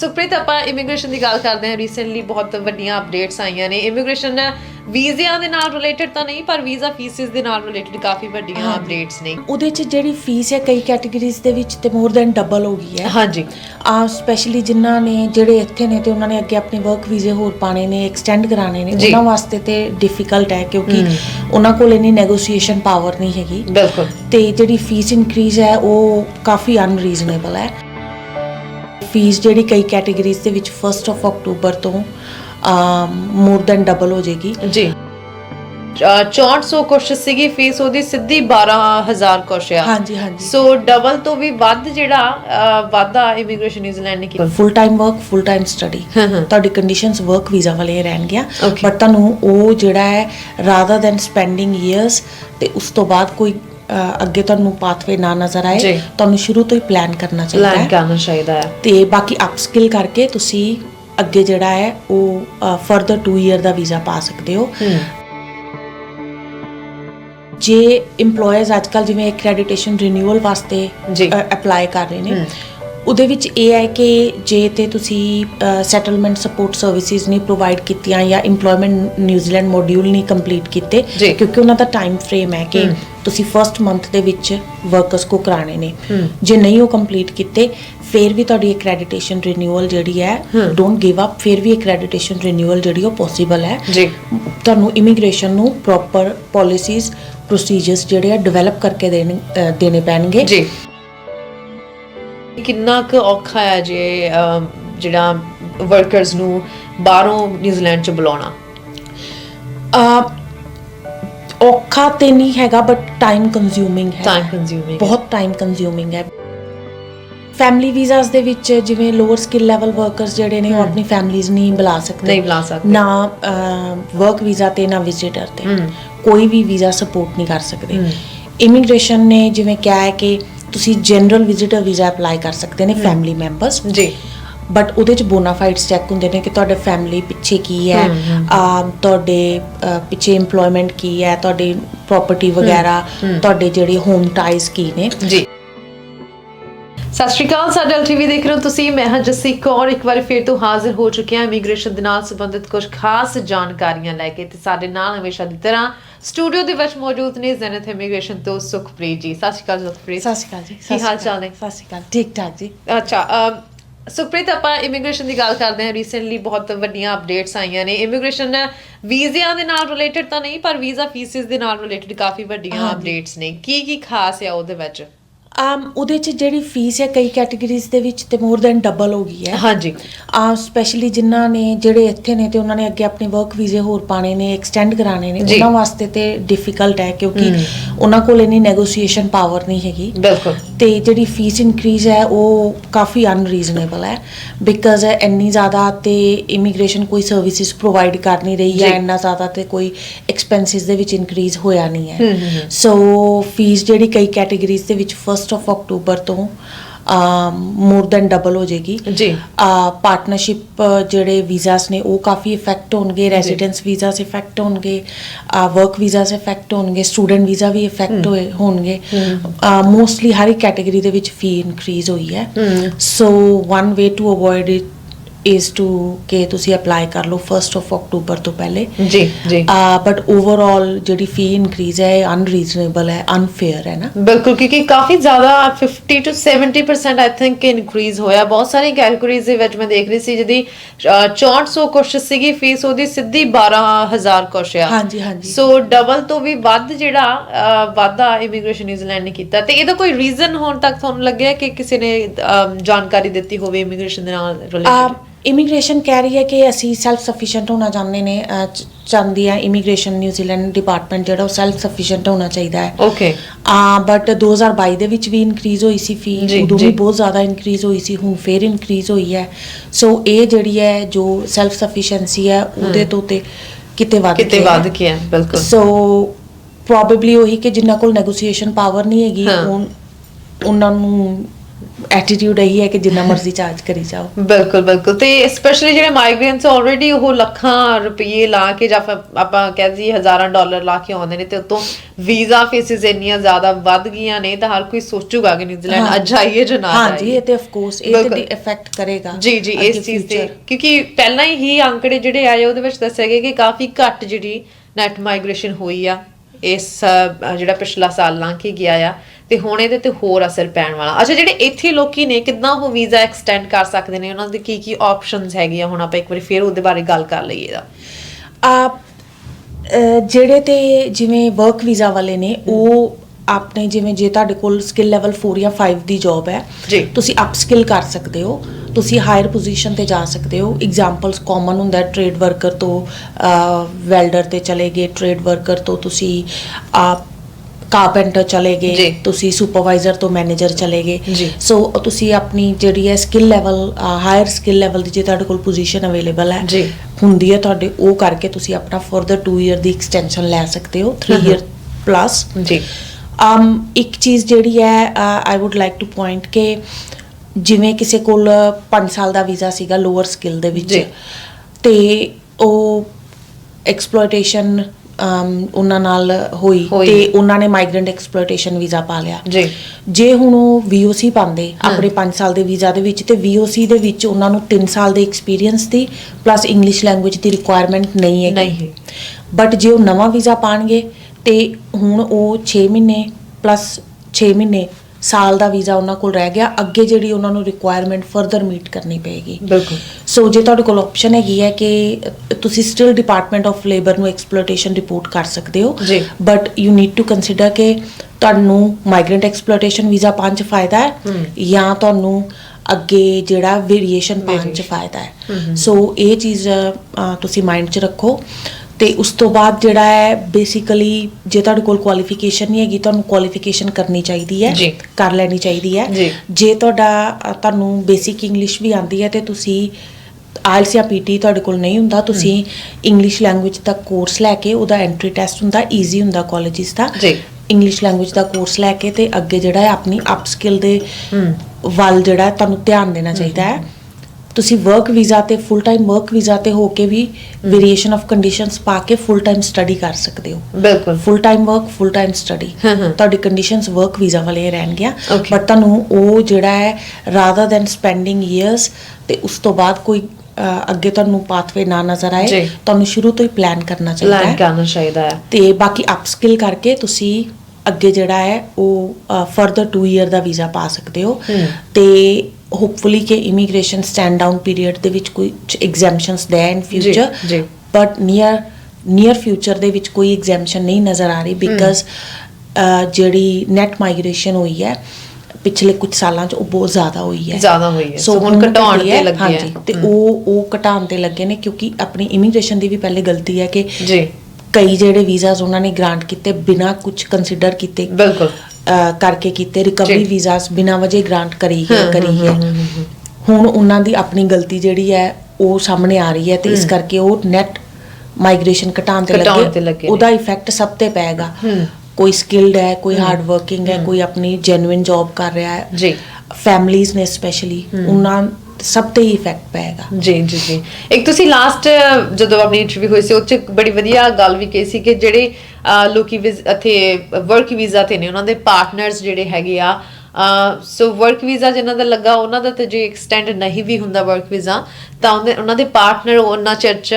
ਸੁਪ੍ਰੀਤ ਆਪਾਂ ਇਮੀਗ੍ਰੇਸ਼ਨ ਦੀ ਗੱਲ ਕਰਦੇ ਹਾਂ। ਰੀਸੈਂਟਲੀ ਬਹੁਤ ਵੱਡੀਆਂ ਅਪਡੇਟਸ ਆਈਆਂ ਨੇ। ਇਮੀਗ੍ਰੇਸ਼ਨ ਵੀਜ਼ਿਆਂ ਦੇ ਨਾਲ ਰਿਲੇਟਡ ਤਾਂ ਨਹੀਂ ਪਰ ਵੀਜ਼ਾ ਫੀਸਿਸ ਦੇ ਨਾਲ ਰਿਲੇਟਡ ਕਾਫੀ ਵੱਡੀਆਂ ਅਪਡੇਟਸ ਨੇ। ਉਹਦੇ ਚ ਜਿਹੜੀ ਫੀਸ ਹੈ ਕਈ ਕੈਟਾਗਰੀਜ਼ ਦੇ ਵਿੱਚ ਤੇ ਮੋਰ ਦੈਨ ਡਬਲ ਹੋ ਗਈ ਹੈ। ਹਾਂਜੀ। ਆ ਸਪੈਸ਼ਲੀ ਜਿਨ੍ਹਾਂ ਨੇ ਜਿਹੜੇ ਇੱਥੇ ਨੇ ਤੇ ਉਹਨਾਂ ਨੇ ਅੱਗੇ ਆਪਣੇ ਵਰਕ ਵੀਜ਼ੇ ਹੋਰ ਪਾਣੇ ਨੇ ਐਕਸਟੈਂਡ ਕਰਾਣੇ ਨੇ। ਉਹਨਾਂ ਵਾਸਤੇ ਤੇ ਡਿਫਿਕਲਟ ਹੈ ਕਿਉਂਕਿ ਉਹਨਾਂ ਕੋਲ ਇਨੀ ਨੈਗੋਸੀਏਸ਼ਨ ਪਾਵਰ ਨਹੀਂ ਹੈਗੀ। ਬਿਲਕੁਲ। ਤੇ ਜਿਹੜੀ ਫੀਸ ਇਨਕਰੀਜ਼ ਹੈ ਉਹ ਕਾਫੀ ਅਨਰੀਜ਼ਨੇਬਲ ਹੈ। ਫੀਸ ਜਿਹੜੀ ਕਈ ਕੈਟਾਗਰੀਜ਼ ਦੇ ਵਿੱਚ 1st ਆਫ ਅਕਤੂਬਰ ਤੋਂ ਮੋਰ ਦੈਨ ਡਬਲ ਹੋ ਜਾਏਗੀ। ਜੀ। ਅਹ 6400 ਕੁਛ ਸੀਗੀ ਫੀਸ ਉਹਦੀ ਸਿੱਧੀ 12000 ਕੁਛ ਆ। ਹਾਂਜੀ ਹਾਂਜੀ। ਸੋ ਡਬਲ ਤੋਂ ਵੀ ਵੱਧ ਜਿਹੜਾ ਵਾਧਾ ਇਮੀਗ੍ਰੇਸ਼ਨ ਨਿਊਜ਼ੀਲੈਂਡ ਨੇ ਕੀਤਾ। Full time work full time study. ਤੁਹਾਡੀ ਕੰਡੀਸ਼ਨਸ ਵਰਕ ਵੀਜ਼ਾ ਵਾਲੇ ਰਹਿਣਗੀਆਂ. ਬਟ ਤੁਹਾਨੂੰ ਉਹ ਜਿਹੜਾ ਹੈ ਰਾਦਰ ਦੈਨ ਸਪੈਂਡਿੰਗ ਇਅਰਸ ਤੇ ਉਸ ਤੋਂ ਬਾਅਦ ਕੋਈ ਅੱਗੇ ਤੁਹਾਨੂੰ ਪਾਥਵੇ ਨਾ ਨਜ਼ਰ ਆਏ। ਤੁਹਾਨੂੰ ਸ਼ੁਰੂ ਤੋਂ ਹੀ ਪਲਾਨ ਕਰਨਾ ਚਾਹੀਦਾ ਪਲਾਨ ਹੈ ਕਰਨਾ ਚਾਹੀਦਾ ਹੈ ਤੇ ਬਾਕੀ ਅਪਸਕਿਲ ਕਰਕੇ ਤੁਸੀਂ ਅੱਗੇ ਜਿਹੜਾ ਹੈ ਉਹ ਫਰਦਰ 2 ਇਅਰ ਦਾ ਵੀਜ਼ਾ ਪਾ ਸਕਦੇ ਹੋ ਜੇ EMPLOYERS ਅੱਜਕੱਲ ਜਿਵੇਂ ਐਕ੍ਰੈਡੀਟੇਸ਼ਨ ਰੀਨਿਊਅਲ ਵਾਸਤੇ। ਅਪਲਾਈ ਕਰ ਰਹੇ ਨੇ। ਉਹਦੇ ਵਿੱਚ ਇਹ ਹੈ ਕਿ ਜੇ ਤੇ ਤੁਸੀਂ ਸੈਟਲਮੈਂਟ ਸਪੋਰਟ ਸਰਵਿਸਿਜ਼ ਨਹੀਂ ਪ੍ਰੋਵਾਈਡ ਕੀਤੀਆਂ ਜਾਂ EMPLOYMENT ਨਿਊਜ਼ੀਲੈਂਡ ਮੋਡਿਊਲ ਨਹੀਂ ਕੰਪਲੀਟ ਕੀਤੇ। ਕਿਉਂਕਿ ਉਹਨਾਂ ਦਾ ਟਾਈਮ ਫਰੇਮ ਹੈ ਕਿ। ਤੁਸੀਂ ਫਰਸਟ ਮੰਥ ਦੇ ਵਿੱਚ ਵਰਕਰਸ ਕੋ ਕਰਾਣੇ ਨੇ। ਜੇ ਨਹੀਂ ਉਹ ਕੰਪਲੀਟ ਕੀਤੇ ਫਿਰ ਵੀ ਤੁਹਾਡੀ ਐਕ੍ਰੈਡੀਟੇਸ਼ਨ ਰੀਨਿਊਅਲ ਜਿਹੜੀ ਹੈ। ਡੋਨਟ ਗਿਵ ਅਪ ਫਿਰ ਵੀ ਐਕ੍ਰੈਡੀਟੇਸ਼ਨ ਰੀਨਿਊਅਲ ਜਿਹੜੀ ਉਹ ਪੋਸੀਬਲ ਹੈ ਜੀ ਤੁਹਾਨੂੰ ਇਮੀਗ੍ਰੇਸ਼ਨ ਨੂੰ ਪ੍ਰੋਪਰ ਪਾਲਿਸੀਜ਼ ਪ੍ਰੋਸੀਜਰਸ ਜਿਹੜੇ ਆ ਡਿਵੈਲਪ ਕਰਕੇ ਦੇਣੇ ਪੈਣਗੇ ਜੀ ਕਿੰਨਾ ਕੁ ਔਖਾ ਹੈ ਜੇ ਜਿਹੜਾ ਵਰਕਰਸ ਨੂੰ ਬਾਹਰੋਂ ਨਿਊਜ਼ੀਲੈਂਡ ਚ ਬੁਲਾਉਣਾ? ਔਖਾ ਤੇ ਨਹੀਂ ਹੈਗਾ ਬਟ ਟਾਈਮ ਕੰਜ਼ਿਊਮਿੰਗ ਹੈ। ਟਾਈਮ ਕੰਜ਼ਿਊਮਿੰਗ ਬਹੁਤ ਟਾਈਮ ਕੰਜ਼ਿਊਮਿੰਗ ਹੈ। ਫੈਮਿਲੀ ਵੀਜ਼ਾਸ ਦੇ ਵਿੱਚ ਜਿਵੇਂ ਲੋਅਰ ਸਕਿੱਲ ਲੈਵਲ ਵਰਕਰਸ ਜਿਹੜੇ ਨੇ ਉਹ। ਆਪਣੀ ਫੈਮਿਲੀਜ਼ ਨਹੀਂ ਬੁਲਾ ਸਕਦੇ। ਨਹੀਂ ਬੁਲਾ ਸਕਦੇ। ਨਾ ਵਰਕ ਵੀਜ਼ਾ ਤੇ ਨਾ ਵਿਜ਼ਿਟਰ ਤੇ। ਕੋਈ ਵੀ ਵੀਜ਼ਾ ਸਪੋਰਟ ਨਹੀਂ ਕਰ ਸਕਦੇ। ਇਮੀਗ੍ਰੇਸ਼ਨ ਨੇ ਜਿਵੇਂ ਕਿਹਾ ਹੈ ਕਿ ਤੁਸੀਂ ਜਨਰਲ ਵਿਜ਼ਿਟਰ ਵੀਜ਼ਾ ਅਪਲਾਈ ਕਰ ਸਕਦੇ ਨੇ ਫੈਮਿਲੀ ਮੈਂਬਰਸ ਜੀ। ਬਟ ਉਹਦੇ ਚ ਬੋਨਾਫਾਈਡਸ ਚੈੱਕ ਹੁੰਦੇ ਨੇ ਕਿ ਤੁਹਾਡੇ ਫੈਮਿਲੀ ਪਿੱਛੇ ਕੀ ਹੈ। ਤੁਹਾਡੇ ਪਿੱਛੇ EMPLOYMENT ਕੀ ਹੈ ਤੁਹਾਡੀ ਪ੍ਰਾਪਰਟੀ ਵਗੈਰਾ। ਤੁਹਾਡੇ ਜਿਹੜੇ ਹੋਮ ਟਾਈਜ਼ ਕੀ ਨੇ। ਜੀ। ਸਤਿ ਸ਼੍ਰੀ ਅਕਾਲ ਸਾਡੇ ਟੀਵੀ ਦੇਖ ਰਹੇ ਹੋ ਤੁਸੀਂ। ਮੈਂ ਹਾਂ ਜੱਸੀ ਕੌਰ। ਇੱਕ ਵਾਰ ਫਿਰ ਤੋਂ ਹਾਜ਼ਰ ਹੋ ਚੁੱਕੇ ਹਾਂ ਇਮੀਗ੍ਰੇਸ਼ਨ ਦੇ ਨਾਲ ਸੰਬੰਧਿਤ ਕੁਝ ਖਾਸ ਜਾਣਕਾਰੀਆਂ ਲੈ ਕੇ ਤੇ ਸਾਡੇ ਨਾਲ ਹਮੇਸ਼ਾ ਦੀ ਤਰ੍ਹਾਂ ਸਟੂਡੀਓ ਦੇ ਵਿੱਚ ਮੌਜੂਦ ਨੇ ਜ਼ੈਨਤ ਇਮੀਗ੍ਰੇਸ਼ਨ ਤੋਂ ਸੁਖਪ੍ਰੀਤ ਜੀ। ਸਤਿ ਸ਼੍ਰੀ ਅਕਾਲ ਸੁਖਪ੍ਰੀਤ। ਸਤਿ ਸ਼੍ਰੀ ਅਕਾਲ ਜੀ ਕੀ ਹਾਲ ਚਾਲ ਨੇ? ਸਤਿ ਸ਼੍ਰੀ ਅਕਾਲ। ਠੀਕ ਠਾਕ ਜੀ। ਅੱਛਾ ਸੁਖਪ੍ਰੀਤ ਆਪਾਂ ਇਮੀਗ੍ਰੇਸ਼ਨ ਦੀ ਗੱਲ ਕਰਦੇ ਹਾਂ। ਰੀਸੈਂਟਲੀ ਬਹੁਤ ਵੱਡੀਆਂ ਅਪਡੇਟਸ ਆਈਆਂ ਨੇ। ਇਮੀਗ੍ਰੇਸ਼ਨ ਵੀਜ਼ਿਆਂ ਦੇ ਨਾਲ ਰਿਲੇਟਡ ਤਾਂ ਨਹੀਂ ਪਰ ਵੀਜ਼ਾ ਫੀਸਿਸ ਦੇ ਨਾਲ ਰਿਲੇਟਡ ਕਾਫੀ ਵੱਡੀਆਂ। ਅਪਡੇਟਸ ਨੇ। ਕੀ ਕੀ ਖਾਸ ਆ ਉਹਦੇ ਵਿੱਚ? ਆਮ ਉਹਦੇ ਚ ਜਿਹੜੀ ਫੀਸ ਹੈ ਕਈ ਕੈਟਾਗਰੀਜ਼ ਦੇ ਵਿੱਚ ਤੇ ਮੋਰ ਦੈਨ ਡਬਲ ਹੋ ਗਈ ਹੈ ਹਾਂਜੀ ਆ ਸਪੈਸ਼ਲੀ ਜਿਨ੍ਹਾਂ ਨੇ ਜਿਹੜੇ ਇੱਥੇ ਨੇ ਤੇ ਉਹਨਾਂ ਨੇ ਅੱਗੇ ਆਪਣੇ ਵਰਕ ਵੀਜ਼ੇ ਹੋਰ ਪਾਣੇ ਨੇ ਐਕਸਟੈਂਡ ਕਰਾਣੇ ਨੇ। ਉਹਨਾਂ ਵਾਸਤੇ ਤੇ ਡਿਫਿਕਲਟ ਹੈ ਕਿਉਂਕਿ। ਉਹਨਾਂ ਕੋਲ ਇਨੀ ਨੈਗੋਸੀਏਸ਼ਨ ਪਾਵਰ ਨਹੀਂ ਹੈਗੀ ਬਿਲਕੁਲ ਤੇ ਜਿਹੜੀ ਫੀਸ ਇਨਕਰੀਜ਼ ਹੈ ਉਹ ਕਾਫੀ ਅਨਰੀਜ਼ਨੇਬਲ ਹੈ ਬਿਕਾਜ਼ ਇੰਨੀ ਜ਼ਿਆਦਾ ਤੇ ਇਮੀਗ੍ਰੇਸ਼ਨ ਕੋਈ ਸਰਵਿਸਿਜ਼ ਪ੍ਰੋਵਾਈਡ ਕਰ ਨਹੀਂ ਰਹੀ ਹੈ ਜੀ। ਇੰਨਾ ਜ਼ਿਆਦਾ ਤੇ ਕੋਈ ਐਕਸਪੈਂਸਿਸ ਦੇ ਵਿੱਚ ਇਨਕਰੀਜ਼ ਹੋਇਆ ਨਹੀਂ ਹੈ। ਸੋ ਫੀਸ ਜਿਹੜੀ ਕਈ ਕੈਟਾਗਰੀਜ਼ ਦੇ ਵਿੱਚ 1st ਆਫ ਅਕਤੂਬਰ ਤੋਂ ਮੋਰ ਦੈਨ ਡਬਲ ਹੋ ਜਾਏਗੀ। ਜੀ। ਪਾਰਟਨਰਸ਼ਿਪ ਜਿਹੜੇ ਵੀਜ਼ਾਸ ਨੇ ਉਹ ਕਾਫੀ ਇਫੈਕਟ ਹੋਣਗੇ ਰੈਜ਼ੀਡੈਂਸ ਵੀਜ਼ਾਸ ਇਫੈਕਟ ਹੋਣਗੇ ਵਰਕ ਵੀਜ਼ਾਸ ਇਫੈਕਟ ਹੋਣਗੇ ਸਟੂਡੈਂਟ ਵੀਜ਼ਾ ਵੀ ਇਫੈਕਟ ਹੋਣਗੇ। ਮੋਸਟਲੀ ਹਰ ਇੱਕ ਕੈਟਾਗਰੀ ਦੇ ਵਿੱਚ ਫੀ ਇਨਕਰੀਜ਼ ਹੋਈ ਹੈ। So one way to avoid it is to ਕਿ ਤੁਸੀਂ ਅਪਲਾਈ ਕਰ ਲਓ 1st ਆਫ ਅਕਤੂਬਰ ਤੋਂ ਪਹਿਲੇ। ਜੀ ਜੀ। ਬਟ ਓਵਰਆਲ ਜਿਹੜੀ ਫੀ ਇਨਕਰੀਜ਼ ਹੈ ਅਨਰੀਜ਼ਨੇਬਲ ਹੈ ਅਨਫੇਅਰ ਹੈ ਨਾ। ਬਿਲਕੁਲ ਕਿਉਂਕਿ ਕਾਫੀ ਜ਼ਿਆਦਾ 50 to 70% ਆਈ ਥਿੰਕ ਇਨਕਰੀਜ਼ ਹੋਇਆ। ਬਹੁਤ ਸਾਰੀ ਕੈਟਾਗਰੀਜ਼ ਦੇ ਵਿੱਚ ਮੈਂ ਦੇਖ ਰਹੀ ਸੀ ਜਿਹਦੀ ਅਹ, 6400 ਕੁਛ ਸੀਗੀ ਫੀਸ ਉਹਦੀ ਸਿੱਧੀ 12000 ਕੁਛ ਆ। ਹਾਂਜੀ ਹਾਂਜੀ। ਸੋ ਡਬਲ ਤੋਂ ਵੀ ਵੱਧ ਜਿਹੜਾ ਵਾਧਾ ਇਮੀਗ੍ਰੇਸ਼ਨ ਨਿਊਜ਼ੀਲੈਂਡ ਨੇ ਕੀਤਾ। ਤੇ ਇਹਦਾ ਕੋਈ ਰੀਜ਼ਨ ਹੋਣ ਤੱਕ ਤੁਹਾਨੂੰ ਲੱਗਿਆ ਕਿ ਕਿਸੇ ਨੇ ਜਾਣਕਾਰੀ ਦਿੱਤੀ ਹੋਵੇ ਇਮੀਗ੍ਰੇਸ਼ਨ ਦੇ ਨਾਲ ਰਿਲੇਟਡ ਇਮੀਗ੍ਰੇਸ਼ਨ ਕਹਿ ਰਹੀ ਹੈ ਕਿ ਅਸੀਂ ਸੈਲਫ ਸਫੀਸ਼ੀਐਂਟ ਹੋਣਾ ਚਾਹੁੰਦੇ ਨੇ ਅਹ, ਚ- ਚਾਹੁੰਦੀ ਹੈ ਇਮੀਗ੍ਰੇਸ਼ਨ ਨਿਊਜ਼ੀਲੈਂਡ ਡਿਪਾਰਟਮੈਂਟ ਜਿਹੜਾ ਉਹ ਸੈਲਫ ਸਫੀਸ਼ੀਐਂਟ ਹੋਣਾ ਚਾਹੀਦਾ ਹੈ ਓਕੇ ਆ ਬਟ 2022 ਦੇ ਵਿੱਚ ਵੀ ਇਨਕਰੀਜ਼ ਹੋਈ ਸੀ ਫੀ ਜੀ, ਉਦੋਂ ਜੀ। ਵੀ ਬਹੁਤ ਜ਼ਿਆਦਾ ਇਨਕਰੀਜ਼ ਹੋਈ ਸੀ ਹੁਣ ਫੇਰ ਇਨਕਰੀਜ਼ ਹੋਈ ਹੈ ਸੋ ਇਹ ਜਿਹੜੀ ਹੈ ਜੋ ਸੈਲਫ ਸਫੀਸ਼ੀਐਂਸੀ ਹੈ ਉਹਦੇ ਤੋਂ ਤੇ ਕਿਤੇ ਵੱਧ ਕਿਤੇ ਕੇ ਹੈ। ਵੱਧ ਕੇ ਹੈ ਬਿਲਕੁਲ ਸੋ ਪ੍ਰੋਬੇਬਲੀ ਉਹੀ ਕਿ ਜਿਨ੍ਹਾਂ ਕੋਲ ਨੈਗੋਸੀਏਸ਼ਨ ਪਾਵਰ ਨਹੀਂ ਹੈਗੀ ਹਾਂ। ਉਨ- ਉਹਨਾਂ ਨੂੰ ਐਟੀਟਿਊਡ ਇਹੀ ਹੈ ਕਿ ਜਿੰਨਾ ਮਰਜ਼ੀ ਚਾਰਜ ਕਰੀ ਜਾਓ ਬਿਲਕੁਲ ਬਿਲਕੁਲ ਤੇ ਸਪੈਸ਼ਲੀ ਜਿਹੜੇ ਮਾਈਗ੍ਰੇਨਟਸ ਆਲਰੇਡੀ ਉਹ ਲੱਖਾਂ ਰੁਪਏ ਲਾ ਕੇ ਜਾਂ ਆਪਾਂ ਕਹਿ ਦਈਏ ਹਜ਼ਾਰਾਂ ਡਾਲਰ ਲਾ ਕੇ ਆਉਂਦੇ ਨੇ ਤੇ ਉਤੋਂ ਵੀਜ਼ਾ ਫੀਸਿਸ ਇੰਨੀਆਂ ਜ਼ਿਆਦਾ ਵੱਧ ਗਈਆਂ ਨੇ ਤਾਂ ਹਰ ਕੋਈ ਸੋਚੂਗਾ ਕਿ ਨਿਊਜ਼ੀਲੈਂਡ। ਅੱਜ ਜਾਈਏ ਜਾਂ ਨਾ ਹਾਂਜੀ ਜਾਈਏ ਇਹ ਤੇ ਆਫ ਕੋਰਸ ਇਹ। ਤੇ ਇਫੈਕਟ ਕਰੇਗਾ ਜੀ ਜੀ ਇਸ ਚੀਜ਼ ਤੇ। ਕਿਉਂਕਿ ਪਹਿਲਾਂ ਹੀ ਅੰਕੜੇ ਜਿਹੜੇ ਆਏ ਉਹਦੇ ਵਿੱਚ ਦੱਸਿਆ ਗਿਆ ਕਿ ਕਾਫੀ ਘੱਟ ਜਿਹੜੀ ਨੈਟ ਮਾਈਗ੍ਰੇਸ਼ਨ ਹੋਈ ਆ ਇਸ ਜਿਹੜਾ ਪਿਛਲਾ ਸਾਲ ਲੰਘ ਕੇ ਗਿਆ ਆ ਤੇ ਹੁਣ ਇਹਦੇ ਤੇ ਹੋਰ ਅਸਰ ਪੈਣ ਵਾਲਾ। ਅੱਛਾ ਜਿਹੜੇ ਇੱਥੇ ਲੋਕੀ ਨੇ ਕਿੱਦਾਂ ਉਹ ਵੀਜ਼ਾ ਐਕਸਟੈਂਡ ਕਰ ਸਕਦੇ ਨੇ? ਉਹਨਾਂ ਦੇ ਕੀ ਕੀ ਆਪਸ਼ਨਸ ਹੈਗੀਆਂ? ਹੁਣ ਆਪਾਂ ਇੱਕ ਵਾਰੀ ਫੇਰ ਉਹਦੇ ਬਾਰੇ ਗੱਲ ਕਰ ਲਈਏ ਦਾ ਆ ਜਿਹੜੇ ਤੇ ਜਿਵੇਂ ਵਰਕ ਵੀਜ਼ਾ ਵਾਲੇ ਨੇ ਉਹ ਆਪਣੇ ਜਿਵੇਂ ਜੇ ਤੁਹਾਡੇ ਕੋਲ ਸਕਿੱਲ ਲੈਵਲ 4 ਜਾਂ 5 ਦੀ ਜੌਬ ਹੈ। ਤੁਸੀਂ ਅਪ ਸਕਿੱਲ ਕਰ ਸਕਦੇ ਹੋ। ਤੁਸੀਂ ਹਾਇਰ ਪੋਜੀਸ਼ਨ ਤੇ ਜਾ ਸਕਦੇ ਹੋ ਐਗਜ਼ਾਮਪਲਸ ਕਾਮਨ ਹੁੰਦਾ ਟ੍ਰੇਡ ਵਰਕਰ ਤੋਂ ਵੈਲਡਰ ਤੇ ਚਲੇ ਗਏ ਟ੍ਰੇਡ ਵਰਕਰ ਤੋਂ ਤੁਸੀਂ ਆ ਕਾਰਪੈਂਟਰ ਚਲੇ। ਗਏ ਤੁਸੀਂ ਸੁਪਰਵਾਈਜ਼ਰ ਤੋਂ ਮੈਨੇਜਰ ਚਲੇ ਗਏ। ਸੋ ਤੁਸੀਂ ਆਪਣੀ ਜਿਹੜੀ ਹੈ skill level higher skill level ਦੀ ਜੇ ਤੁਹਾਡੇ ਕੋਲ ਪੋਜੀਸ਼ਨ ਅਵੇਲੇਬਲ ਹੈ ਜੀ। ਹੁੰਦੀ ਹੈ ਤੁਹਾਡੇ ਉਹ ਕਰਕੇ ਤੁਸੀਂ ਆਪਣਾ ਫਰਦਰ 2 ਇਅਰ ਦੀ ਐਕਸਟੈਂਸ਼ਨ ਲੈ ਸਕਦੇ ਹੋ 3 ਹਮ। ਇਅਰ ਪਲੱਸ ਜੀ ਅਮ ਇੱਕ ਚੀਜ਼ ਜਿਹੜੀ ਹੈ I would like to point ਕਿ ਜਿਵੇਂ ਕਿਸੇ ਕੋਲ 5 ਸਾਲ ਦਾ ਵੀਜ਼ਾ ਸੀਗਾ ਲੋਅਰ ਸਕਿੱਲ ਦੇ ਵਿੱਚ। ਤੇ ਉਹ ਐਕਸਪਲੋਇਟੇਸ਼ਨ ਉਹਨਾਂ ਨਾਲ ਹੋਈ। ਤੇ ਉਹਨਾਂ ਨੇ ਮਾਈਗ੍ਰੈਂਟ ਐਕਸਪਲੋਇਟੇਸ਼ਨ ਵੀਜ਼ਾ ਪਾ ਲਿਆ ਜੀ ਜੇ ਹੁਣ ਉਹ VOC ਪਾਉਂਦੇ। ਆਪਣੇ 5 ਸਾਲ ਦੇ ਵੀਜ਼ਾ ਦੇ ਵਿੱਚ ਤੇ VOC ਦੇ ਵਿੱਚ ਉਹਨਾਂ ਨੂੰ 3 ਸਾਲ ਦੇ ਐਕਸਪੀਰੀਅੰਸ ਦੀ ਪਲੱਸ ਇੰਗਲਿਸ਼ ਲੈਂਗੁਏਜ ਦੀ ਰਿਕੁਆਇਰਮੈਂਟ ਨਹੀਂ ਹੈ ਨਹੀਂ। ਬਟ ਜੇ ਉਹ ਨਵਾਂ ਵੀਜ਼ਾ ਪਾਣਗੇ ਤੇ ਹੁਣ ਉਹ 6 ਮਹੀਨੇ ਪਲੱਸ 6 ਮਹੀਨੇ ਸਾਲ ਦਾ ਵੀਜ਼ਾ ਉਹਨਾਂ ਕੋਲ ਰਹਿ ਗਿਆ ਅੱਗੇ ਜਿਹੜੀ ਉਹਨਾਂ ਨੂੰ ਰਿਕੁਆਇਰਮੈਂਟ ਫਰਦਰ ਮੀਟ ਕਰਨੀ ਪਏਗੀ ਬਿਲਕੁਲ ਸੋ ਜੇ ਤੁਹਾਡੇ ਕੋਲ ਆਪਸ਼ਨ ਹੈਗੀ ਹੈ ਕਿ ਤੁਸੀਂ ਸਟਿਲ ਡਿਪਾਰਟਮੈਂਟ ਆਫ ਲੇਬਰ ਨੂੰ ਐਕਸਪਲੋਇਟੇਸ਼ਨ ਰਿਪੋਰਟ ਕਰ ਸਕਦੇ ਹੋ। But you need to consider ਕਿ ਤੁਹਾਨੂੰ ਮਾਈਗ੍ਰੈਂਟ ਐਕਸਪਲੋਇਟੇਸ਼ਨ ਵੀਜ਼ਾ ਪਾਉਣ 'ਚ ਫਾਇਦਾ ਹੈ। ਜਾਂ ਤੁਹਾਨੂੰ ਅੱਗੇ ਜਿਹੜਾ ਵੇਰੀਏਸ਼ਨ ਪਾਉਣ 'ਚ। ਫਾਇਦਾ ਹੈ। ਸੋ ਇਹ ਚੀਜ਼ ਤੁਸੀਂ ਮਾਈਂਡ 'ਚ ਰੱਖੋ ਤੇ ਉਸ ਤੋਂ ਬਾਅਦ ਜਿਹੜਾ ਹੈ ਬੇਸਿਕਲੀ ਜੇ ਤੁਹਾਡੇ ਕੋਲ ਕੁਆਲੀਫਿਕੇਸ਼ਨ ਨਹੀਂ ਹੈਗੀ ਤੁਹਾਨੂੰ ਕੁਆਲੀਫਿਕੇਸ਼ਨ ਕਰਨੀ ਚਾਹੀਦੀ ਹੈ। ਕਰ ਲੈਣੀ ਚਾਹੀਦੀ ਹੈ ਜੀ। ਤੁਹਾਡਾ ਤੁਹਾਨੂੰ ਬੇਸਿਕ ਇੰਗਲਿਸ਼ ਵੀ ਆਉਂਦੀ ਹੈ ਤੇ ਤੁਸੀਂ ਆਇਲਸ ਜਾਂ ਪੀਟੀ ਤੁਹਾਡੇ ਕੋਲ ਨਹੀਂ ਹੁੰਦਾ ਤੁਸੀਂ ਇੰਗਲਿਸ਼ ਲੈਂਗੁਏਜ ਦਾ ਕੋਰਸ ਲੈ ਕੇ ਉਹਦਾ ਐਂਟਰੀ ਟੈਸਟ ਹੁੰਦਾ ਈਜ਼ੀ ਹੁੰਦਾ ਕਾਲਜਿਸ ਦਾ ਜੀ। ਇੰਗਲਿਸ਼ ਲੈਂਗੁਏਜ ਦਾ ਕੋਰਸ ਲੈ ਕੇ ਤੇ ਅੱਗੇ ਜਿਹੜਾ ਹੈ ਆਪਣੀ ਅਪ ਸਕਿੱਲ ਦੇ। ਵੱਲ ਜਿਹੜਾ ਤੁਹਾਨੂੰ ਧਿਆਨ ਦੇਣਾ ਚਾਹੀਦਾ ਹੈ ਤੁਸੀਂ ਵਰਕ ਵੀਜ਼ਾ ਤੇ ਫੁੱਲ ਟਾਈਮ ਵਰਕ ਵੀਜ਼ਾ ਤੇ ਹੋ ਕੇ ਵੀ ਵੇਰੀਏਸ਼ਨ ਆਫ ਕੰਡੀਸ਼ਨਸ ਪਾ ਕੇ ਫੁੱਲ ਟਾਈਮ ਸਟੱਡੀ ਕਰ ਸਕਦੇ ਹੋ ਬਿਲਕੁਲ full time work full time study. ਤੁਹਾਡੀ ਕੰਡੀਸ਼ਨਸ ਵਰਕ ਵੀਜ਼ਾ ਵਾਲੇ ਰਹਿਣਗੀਆਂ. ਬਟ ਤੁਹਾਨੂੰ ਉਹ ਜਿਹੜਾ ਹੈ ਰਾਦਰ ਦੈਨ ਸਪੈਂਡਿੰਗ ਇਅਰਸ ਤੇ ਉਸ ਤੋਂ ਬਾਅਦ ਕੋਈ ਅੱਗੇ ਤੁਹਾਨੂੰ ਪਾਥਵੇ ਨਾ ਨਜ਼ਰ ਆਏ। ਤੁਹਾਨੂੰ ਸ਼ੁਰੂ ਤੋਂ ਹੀ ਪਲਾਨ ਕਰਨਾ ਚਾਹੀਦਾ ਪਲਾਨ ਹੈ ਕਰਨਾ ਚਾਹੀਦਾ ਹੈ ਤੇ ਬਾਕੀ ਅਪ ਸਕਿੱਲ ਕਰਕੇ ਤੁਸੀਂ ਅੱਗੇ ਜਿਹੜਾ ਹੈ ਉਹ ਫਰਦਰ 2 ਇਅਰ ਦਾ ਵੀਜ਼ਾ ਪਾ ਸਕਦੇ ਹੋ। ਤੇ ਹੋਪਫੁਲੀ ਕਿ ਇਮੀਗ੍ਰੇਸ਼ਨ ਸਟੈਂਡ ਡਾਊਨ ਪੀਰੀਅਡ ਦੇ ਵਿੱਚ ਕੋਈ ਐਗਜ਼ੈਂਪਸ਼ਨਸ ਦੇ in future. But near near future ਦੇ ਵਿੱਚ ਕੋਈ ਐਗਜ਼ੈਂਪਸ਼ਨ ਨਹੀਂ ਨਜ਼ਰ ਆ ਰਹੀ ਬਿਕਾਜ਼ ਜਿਹੜੀ ਨੈਟ ਮਾਈਗ੍ਰੇਸ਼ਨ ਹੋਈ ਹੈ ਪਿਛਲੇ ਕੁਝ ਸਾਲਾਂ 'ਚ ਉਹ ਬਹੁਤ ਜ਼ਿਆਦਾ ਹੋਈ ਹੈ ਜ਼ਿਆਦਾ ਹੋਈ ਹੈ। ਸੋ ਹੁਣ ਘਟਾਉਣ ਘਟੀ ਤੇ ਲੱਗੇ ਹੈ। ਹਾਂਜੀ ਤੇ। ਉਹ ਉਹ ਘਟਾਉਣ ਤੇ ਲੱਗੇ ਨੇ ਕਿਉਂਕਿ ਆਪਣੀ ਇਮੀਗ੍ਰੇਸ਼ਨ ਦੀ ਵੀ ਪਹਿਲੇ ਗਲਤੀ ਹੈ ਕਿ ਜੀ ਕਈ ਜਿਹੜੇ ਵੀਜ਼ਾਸ ਉਹਨਾਂ ਨੇ ਗ੍ਰਾਂਟ ਕੀਤੇ ਬਿਨਾਂ ਕੁਝ ਕੰਸੀਡਰ ਕੀਤੇ ਬਿਲਕੁਲ ਕਰਕੇ ਕੀਤੇ ਰਿਕਵਰੀ। ਵੀਜ਼ਾਸ ਬਿਨਾਂ ਵਜ੍ਹਾ ਗ੍ਰਾਂਟ ਕਰੀ ਹਾਂ, ਕਰੀ ਹਾਂ। ਹੁਣ ਉਹਨਾਂ ਦੀ ਆਪਣੀ ਗਲਤੀ ਜਿਹੜੀ ਹੈ ਉਹ ਸਾਹਮਣੇ ਆ ਰਹੀ ਹੈ ਤੇ ਇਸ। ਕਰਕੇ ਉਹ ਨੈਟ ਮਾਈਗ੍ਰੇਸ਼ਨ ਘਟਾਉਣ ਤੇ ਲੱਗੇ। ਉਹਦਾ ਇਫੈਕਟ ਸਭ ਤੇ ਪਏਗਾ। ਕੋਈ ਸਕਿਲਡ ਹੈ ਕੋਈ ਹਾਰਡ ਵਰਕਿੰਗ ਹੈ ਕੋਈ ਆਪਣੀ ਜੈਨੂਇਨ ਜੌਬ ਕਰ ਰਿਹਾ ਹੈ ਜੀ ਫੈਮਲੀਜ਼ ਨੇ ਸਪੈਸ਼ਲੀ। ਉਹਨਾਂ ਸਭ ਤੇ ਹੀ ਇਫੈਕਟ ਪਏਗਾ ਜੀ ਜੀ ਜੀ ਇੱਕ ਤੁਸੀਂ ਲਾਸਟ ਜਦੋਂ ਆਪਣੀ ਇੰਟਰਵਿਊ ਹੋਈ ਸੀ ਉਹ 'ਚ ਬੜੀ ਵਧੀਆ ਗੱਲ ਵੀ ਕਹੀ ਸੀ ਕਿ ਜਿਹੜੇ ਲੋਕੀ ਵੀਜ਼- ਇੱਥੇ ਵਰਕ ਵੀਜ਼ਾ ਤੇ ਨੇ ਉਹਨਾਂ ਦੇ ਪਾਰਟਨਰਸ ਜਿਹੜੇ ਹੈਗੇ ਆ ਸੋ ਵਰਕ ਵੀਜ਼ਾ ਜਿਨ੍ਹਾਂ ਦਾ ਲੱਗਾ ਉਹਨਾਂ ਦਾ ਤੇ ਜੇ ਐਕਸਟੈਂਡ ਨਹੀਂ ਵੀ ਹੁੰਦਾ ਵਰਕ ਵੀਜ਼ਾ ਤਾਂ ਉਹਨਾਂ ਦੇ ਪਾਰਟਨਰ ਉਹਨਾਂ ਚਰਚ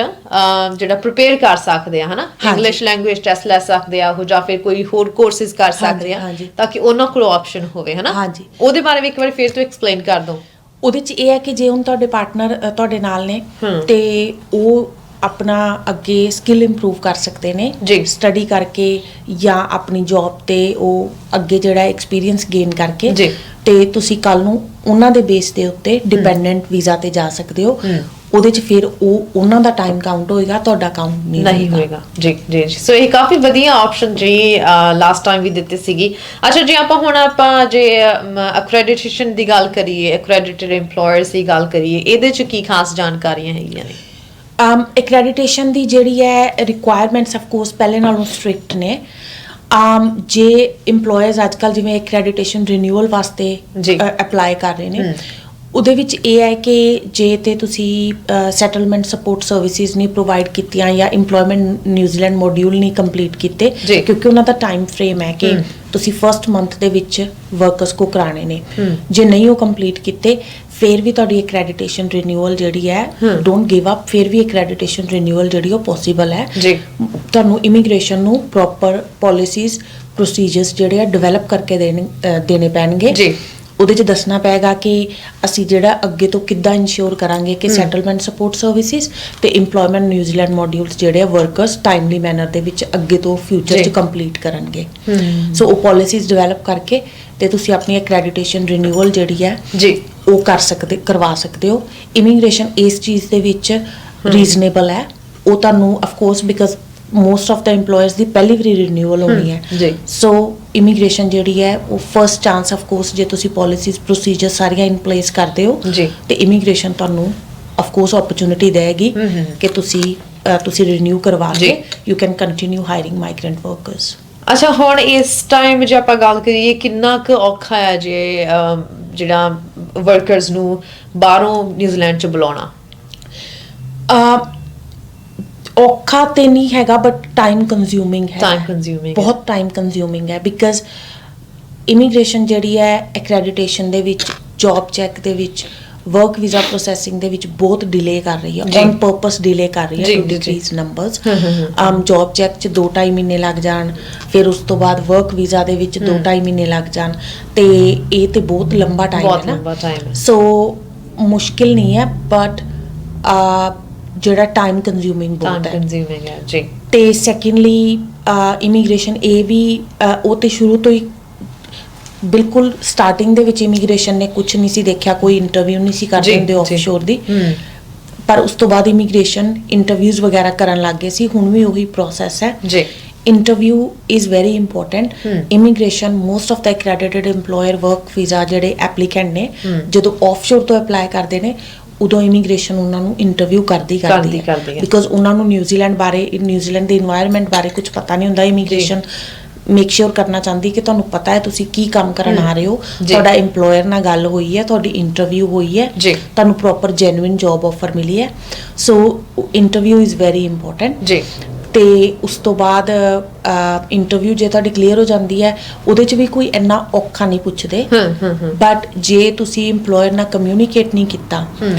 ਜਿਹੜਾ ਪ੍ਰਿਪੇਅਰ ਕਰ ਸਕਦੇ ਆ ਹਨਾ। ਇੰਗਲਿਸ਼ ਲੈਂਗੁਏਜ ਟੈਸਟ ਲੈ ਸਕਦੇ ਆ ਉਹ ਜਾਂ ਫਿਰ ਕੋਈ ਹੋਰ ਕੋਰਸਿਸ ਕਰ ਸਕਦੇ ਆ। ਤਾਂ ਕਿ ਉਹਨਾਂ ਕੋਲ ਆਪਸ਼ਨ ਹੋਵੇ ਹਨਾ। ਉਹਦੇ ਬਾਰੇ ਵੀ ਇੱਕ ਵਾਰ ਫੇਰ ਤੋਂ ਐਕਸਪਲੇਨ ਕਰ ਦਿਓ ਉਹਦੇ ਚ ਇਹ ਹੈ ਕਿ ਜੇ ਹੁਣ ਤੁਹਾਡੇ ਪਾਰਟਨਰ ਤੁਹਾਡੇ ਨਾਲ ਨੇ। ਤੇ ਉਹ ਆਪਣਾ ਅੱਗੇ ਸਕਿੱਲ ਇੰਪਰੂਵ ਕਰ ਸਕਦੇ ਨੇ ਜੀ। ਸਟੱਡੀ ਕਰਕੇ ਜਾਂ ਆਪਣੀ ਜੌਬ ਤੇ ਉਹ ਅੱਗੇ ਜਿਹੜਾ ਐਕਸਪੀਰੀਅੰਸ ਗੇਨ ਕਰਕੇ ਜੀ। ਤੇ ਤੁਸੀਂ ਕੱਲ ਨੂੰ ਉਹਨਾਂ ਦੇ ਬੇਸ ਦੇ ਉੱਤੇ ਡਿਪੈਂਡੈਂਟ ਵੀਜ਼ਾ ਤੇ ਜਾ ਸਕਦੇ ਹੋ। ਉਹਦੇ ਚ ਫਿਰ ਉਹ ਉਹਨਾਂ ਦਾ ਟਾਈਮ ਕਾਊਂਟ ਹੋਏਗਾ ਤੁਹਾਡਾ ਕਾਊਂਟ ਨਹੀਂ ਨਹੀਂ ਹੋਏਗਾ। ਜੀ ਜੀ ਜੀ। ਸੋ ਇਹ ਕਾਫੀ ਵਧੀਆ ਆਪਸ਼ਨ ਜੀ ਲਾਸਟ ਟਾਈਮ ਵੀ ਦਿੱਤੀ ਸੀਗੀ। ਅੱਛਾ ਜੀ ਆਪਾਂ ਹੁਣ ਆਪਾਂ ਜੇ ਅਕ੍ਰੈਡੀਟੇਸ਼ਨ ਦੀ ਗੱਲ ਕਰੀਏ ਅਕ੍ਰੈਡਿਟਡ EMPLOYERS ਦੀ ਗੱਲ ਕਰੀਏ ਇਹਦੇ ਚ ਕੀ ਖਾਸ ਜਾਣਕਾਰੀਆਂ ਹੈਗੀਆਂ ਨੇ? ਅਮ ਐਕ੍ਰੈਡੀਟੇਸ਼ਨ ਦੀ ਜਿਹੜੀ ਹੈ ਰਿਕੁਆਇਰਮੈਂਟਸ ਆਫ ਕੋਰਸ ਪਹਿਲੇ ਨਾਲੋਂ ਸਟ੍ਰਿਕਟ ਨੇ। ਆਮ ਜੇ EMPLOYERS ਅੱਜਕੱਲ ਜਿਵੇਂ ਐਕ੍ਰੈਡੀਟੇਸ਼ਨ ਰਿਨਿਊਅਲ ਵਾਸਤੇ। ਅਪਲਾਈ ਕਰ ਰਹੇ ਨੇ। ਉਹਦੇ ਵਿੱਚ ਇਹ ਹੈ ਕਿ ਜੇ ਤੇ ਤੁਸੀਂ ਸੈਟਲਮੈਂਟ ਸਪੋਰਟ ਸਰਵਿਸਿਜ਼ ਨਹੀਂ ਪ੍ਰੋਵਾਈਡ ਕੀਤੀਆਂ ਜਾਂ EMPLOYMENT ਨਿਊਜ਼ੀਲੈਂਡ ਮੋਡਿਊਲ ਨਹੀਂ ਕੰਪਲੀਟ ਕੀਤੇ। ਕਿਉਂਕਿ ਉਹਨਾਂ ਦਾ ਟਾਈਮ ਫਰੇਮ ਹੈ ਕਿ। ਤੁਸੀਂ ਫਰਸਟ ਮੰਥ ਦੇ ਵਿੱਚ ਵਰਕਰਸ ਕੋ ਕਰਾਣੇ ਨੇ। ਜੇ ਨਹੀਂ ਉਹ ਕੰਪਲੀਟ ਕੀਤੇ ਫਿਰ ਵੀ ਤੁਹਾਡੀ ਐਕ੍ਰੈਡੀਟੇਸ਼ਨ ਰਿਨਿਊਅਲ ਜਿਹੜੀ ਹੈ। ਡੋਨਟ ਗਿਵ ਅਪ ਫਿਰ ਵੀ ਐਕ੍ਰੈਡੀਟੇਸ਼ਨ ਰਿਨਿਊਅਲ ਜਿਹੜੀ ਉਹ ਪੋਸੀਬਲ ਹੈ ਜੀ ਤੁਹਾਨੂੰ ਇਮੀਗ੍ਰੇਸ਼ਨ ਨੂੰ ਪ੍ਰੋਪਰ ਪਾਲਿਸੀਜ਼ ਪ੍ਰੋਸੀਜਰਸ ਜਿਹੜੇ ਆ ਡਿਵੈਲਪ ਕਰਕੇ ਦੇਣੇ ਪੈਣਗੇ ਜੀ। ਉਹਦੇ ਚ ਦੱਸਣਾ ਪਏਗਾ ਕਿ ਅਸੀਂ ਜਿਹੜਾ ਅੱਗੇ ਤੋਂ ਕਿੱਦਾਂ ਇਨਸ਼ੋਰ ਕਰਾਂਗੇ ਕਿ। ਸੈਟਲਮੈਂਟ ਸਪੋਰਟ ਸਰਵਿਸਿਜ਼ ਤੇ EMPLOYMENT ਨਿਊਜ਼ੀਲੈਂਡ ਮੋਡਿਊਲਸ ਜਿਹੜੇ ਆ ਵਰਕਰਸ ਟਾਈਮਲੀ ਮੈਨਰ ਦੇ ਵਿੱਚ ਅੱਗੇ ਤੋਂ ਫਿਊਚਰ ਚ। ਕੰਪਲੀਟ ਕਰਨਗੇ। ਸੋ ਉਹ ਪਾਲਿਸੀਜ਼ ਡਿਵੈਲਪ ਕਰਕੇ ਤੇ ਤੁਸੀਂ ਆਪਣੀ ਐਕ੍ਰੈਡੀਟੇਸ਼ਨ ਰਿਨਿਊਅਲ ਜਿਹੜੀ ਹੈ ਜੀ ਉਹ ਕਰ ਸਕਦੇ ਕਰਵਾ ਸਕਦੇ ਹੋ ਇਮੀਗ੍ਰੇਸ਼ਨ ਇਸ ਚੀਜ਼ ਦੇ ਵਿੱਚ ਰੀਜ਼ਨੇਬਲ ਹੈ ਉਹ ਤੁਹਾਨੂੰ of course because most of the EMPLOYERS ਦੀ ਪਹਿਲੀ ਵਾਰੀ ਰਿਨਿਊਅਲ ਹੋਣੀ ਹੈ। ਸੋ ਇਮੀਗ੍ਰੇਸ਼ਨ ਜਿਹੜੀ ਹੈ ਉਹ ਫਰਸਟ ਚਾਂਸ ਆਫ ਕੋਰਸ ਜੇ ਤੁਸੀਂ ਪਾਲਿਸੀਜ਼ ਪ੍ਰੋਸੀਜਰ ਸਾਰੀਆਂ ਇਨ ਪਲੇਸ ਕਰਦੇ ਹੋ ਤੇ ਇਮੀਗ੍ਰੇਸ਼ਨ ਤੁਹਾਨੂੰ ਆਫ ਕੋਰਸ ਓਪਰਚ्युनिटी ਦੇਗੀ ਕਿ ਤੁਸੀਂ ਤੁਸੀਂ ਰਿਨਿਊ ਕਰਵਾ ਕੇ you can continue hiring migrant workers ਅੱਛਾ ਹੁਣ ਇਸ ਟਾਈਮ ਜੇ ਆਪਾਂ ਗੱਲ ਕਰੀਏ ਕਿੰਨਾ ਕੁ ਔਖਾ ਹੈ ਜੇ ਜਿਹੜਾ ਵਰਕਰਸ ਨੂੰ ਬਾਹਰੋਂ ਨਿਊਜ਼ੀਲੈਂਡ ਚ ਬੁਲਾਉਣਾ? ਔਖਾ ਤੇ ਨਹੀਂ ਹੈਗਾ ਬਟ ਟਾਈਮ ਕੰਜ਼ਿਊਮਿੰਗ ਹੈ consuming ਹੈ। ਬਹੁਤ ਟਾਈਮ ਕੰਜ਼ਿਊਮਿੰਗ ਹੈ ਬਿਕਾਜ਼ ਇਮੀਗ੍ਰੇਸ਼ਨ ਜਿਹੜੀ ਹੈ ਐਕ੍ਰੈਡੀਟੇਸ਼ਨ ਦੇ ਵਿੱਚ ਜੌਬ ਚੈੱਕ ਦੇ ਵਿੱਚ ਵਰਕ ਵੀਜ਼ਾ ਪ੍ਰੋਸੈਸਿੰਗ ਦੇ ਵਿੱਚ ਬਹੁਤ ਡਿਲੇ ਕਰ ਰਹੀ ਹੈ। ਔਨ ਪਰਪਸ ਡਿਲੇ ਕਰ ਰਹੀ ਹੈ। Decrease numbers. ਆਮ ਜੌਬ ਚੈੱਕ ਚ 2.5 ਮਹੀਨੇ ਲੱਗ ਜਾਣ ਫਿਰ ਉਸ ਤੋਂ ਬਾਅਦ ਵਰਕ ਵੀਜ਼ਾ ਦੇ ਵਿੱਚ 2.5 ਮਹੀਨੇ ਲੱਗ ਜਾਣ ਤੇ ਇਹ ਤੇ ਬਹੁਤ ਲੰਬਾ ਟਾਈਮ ਹੈ ਨਾ ਲੰਬਾ ਟਾਈਮ ਸੋ ਮੁਸ਼ਕਿਲ ਨਹੀਂ ਹੈ ਬਟ ਜਿਹੜਾ ਟਾਈਮ ਕੰਜ਼ਿਊਮਿੰਗ ਬਹੁਤ ਹੈ। ਕੰਜ਼ਿਊਮਿੰਗ ਹੈ ਜੀ। ਤੇ ਸੈਕੰਡਲੀ ਇਮੀਗ੍ਰੇਸ਼ਨ ਇਹ ਵੀ ਅਹ, ਉਹ ਤੇ ਸ਼ੁਰੂ ਤੋਂ ਹੀ ਬਿਲਕੁਲ ਸਟਾਰਟਿੰਗ ਦੇ ਵਿੱਚ ਇਮੀਗ੍ਰੇਸ਼ਨ ਨੇ ਕੁਝ ਨਹੀਂ ਸੀ ਦੇਖਿਆ ਕੋਈ ਇੰਟਰਵਿਊ ਨਹੀਂ ਸੀ ਜੀ, ਕਰਦੇ ਹੁੰਦੇ ਜੀ। ਆਫਸ਼ੋਰ ਦੀ। ਪਰ ਉਸ ਤੋਂ ਬਾਅਦ ਇਮੀਗ੍ਰੇਸ਼ਨ ਇੰਟਰਵਿਊਜ਼ ਵਗੈਰਾ ਕਰਨ ਲੱਗ ਗਏ ਸੀ ਹੁਣ ਵੀ ਉਹੀ ਪ੍ਰੋਸੈਸ ਹੈ। ਜੀ। Interview is very important Hmm. Immigration most of the accredited employer work visa ਜਿਹੜੇ ਐਪਲੀਕੈਂਟ ਨੇ Hmm. ਜਦੋਂ ਆਫਸ਼ੋਰ ਤੋਂ ਅਪਲਾਈ ਕਰਦੇ ਨੇ ਉਦੋਂ ਇਮੀਗ੍ਰੇਸ਼ਨ ਉਹਨਾਂ ਨੂੰ ਇੰਟਰਵਿਊ ਕਰਦੀ ਕਰਦੀ ਹੈ। ਬਿਕੋਜ਼ ਉਹਨਾਂ ਨੂੰ ਨਿਊਜ਼ੀਲੈਂਡ ਬਾਰੇ ਨਿਊਜ਼ੀਲੈਂਡ ਦੇ এনवायरमेंट ਬਾਰੇ ਕੁਝ ਪਤਾ ਨਹੀਂ ਹੁੰਦਾ ਇਮੀਗ੍ਰੇਸ਼ਨ ਮੇਕ ਸ਼ੋਰ ਕਰਨਾ ਚਾਹੁੰਦੀ ਕਿ ਤੁਹਾਨੂੰ ਪਤਾ ਹੈ ਤੁਸੀਂ ਕੀ ਕੰਮ ਕਰਨ ਆ ਰਹੇ ਹੋ। ਤੁਹਾਡਾ EMPLOYER ਨਾਲ ਗੱਲ ਹੋਈ ਹੈ ਤੁਹਾਡੀ ਇੰਟਰਵਿਊ ਹੋਈ ਹੈ। ਤੁਹਾਨੂੰ ਪ੍ਰੋਪਰ ਜੈਨੂਇਨ ਜੌਬ ਆਫਰ ਮਿਲੀ ਹੈ। So interview is very important ਜੀ। ਤੇ ਉਸ ਤੋਂ ਬਾਅਦ ਇੰਟਰਵਿਊ ਜੇ ਤੁਹਾਡੀ ਕਲੀਅਰ ਹੋ ਜਾਂਦੀ ਹੈ ਉਹਦੇ 'ਚ ਵੀ ਕੋਈ ਇੰਨਾ ਔਖਾ ਨਹੀਂ ਪੁੱਛਦੇ। ਬਟ ਜੇ ਤੁਸੀਂ EMPLOYER ਨਾਲ ਕਮਿਊਨੀਕੇਟ ਨਹੀਂ ਕੀਤਾ ਹਮ।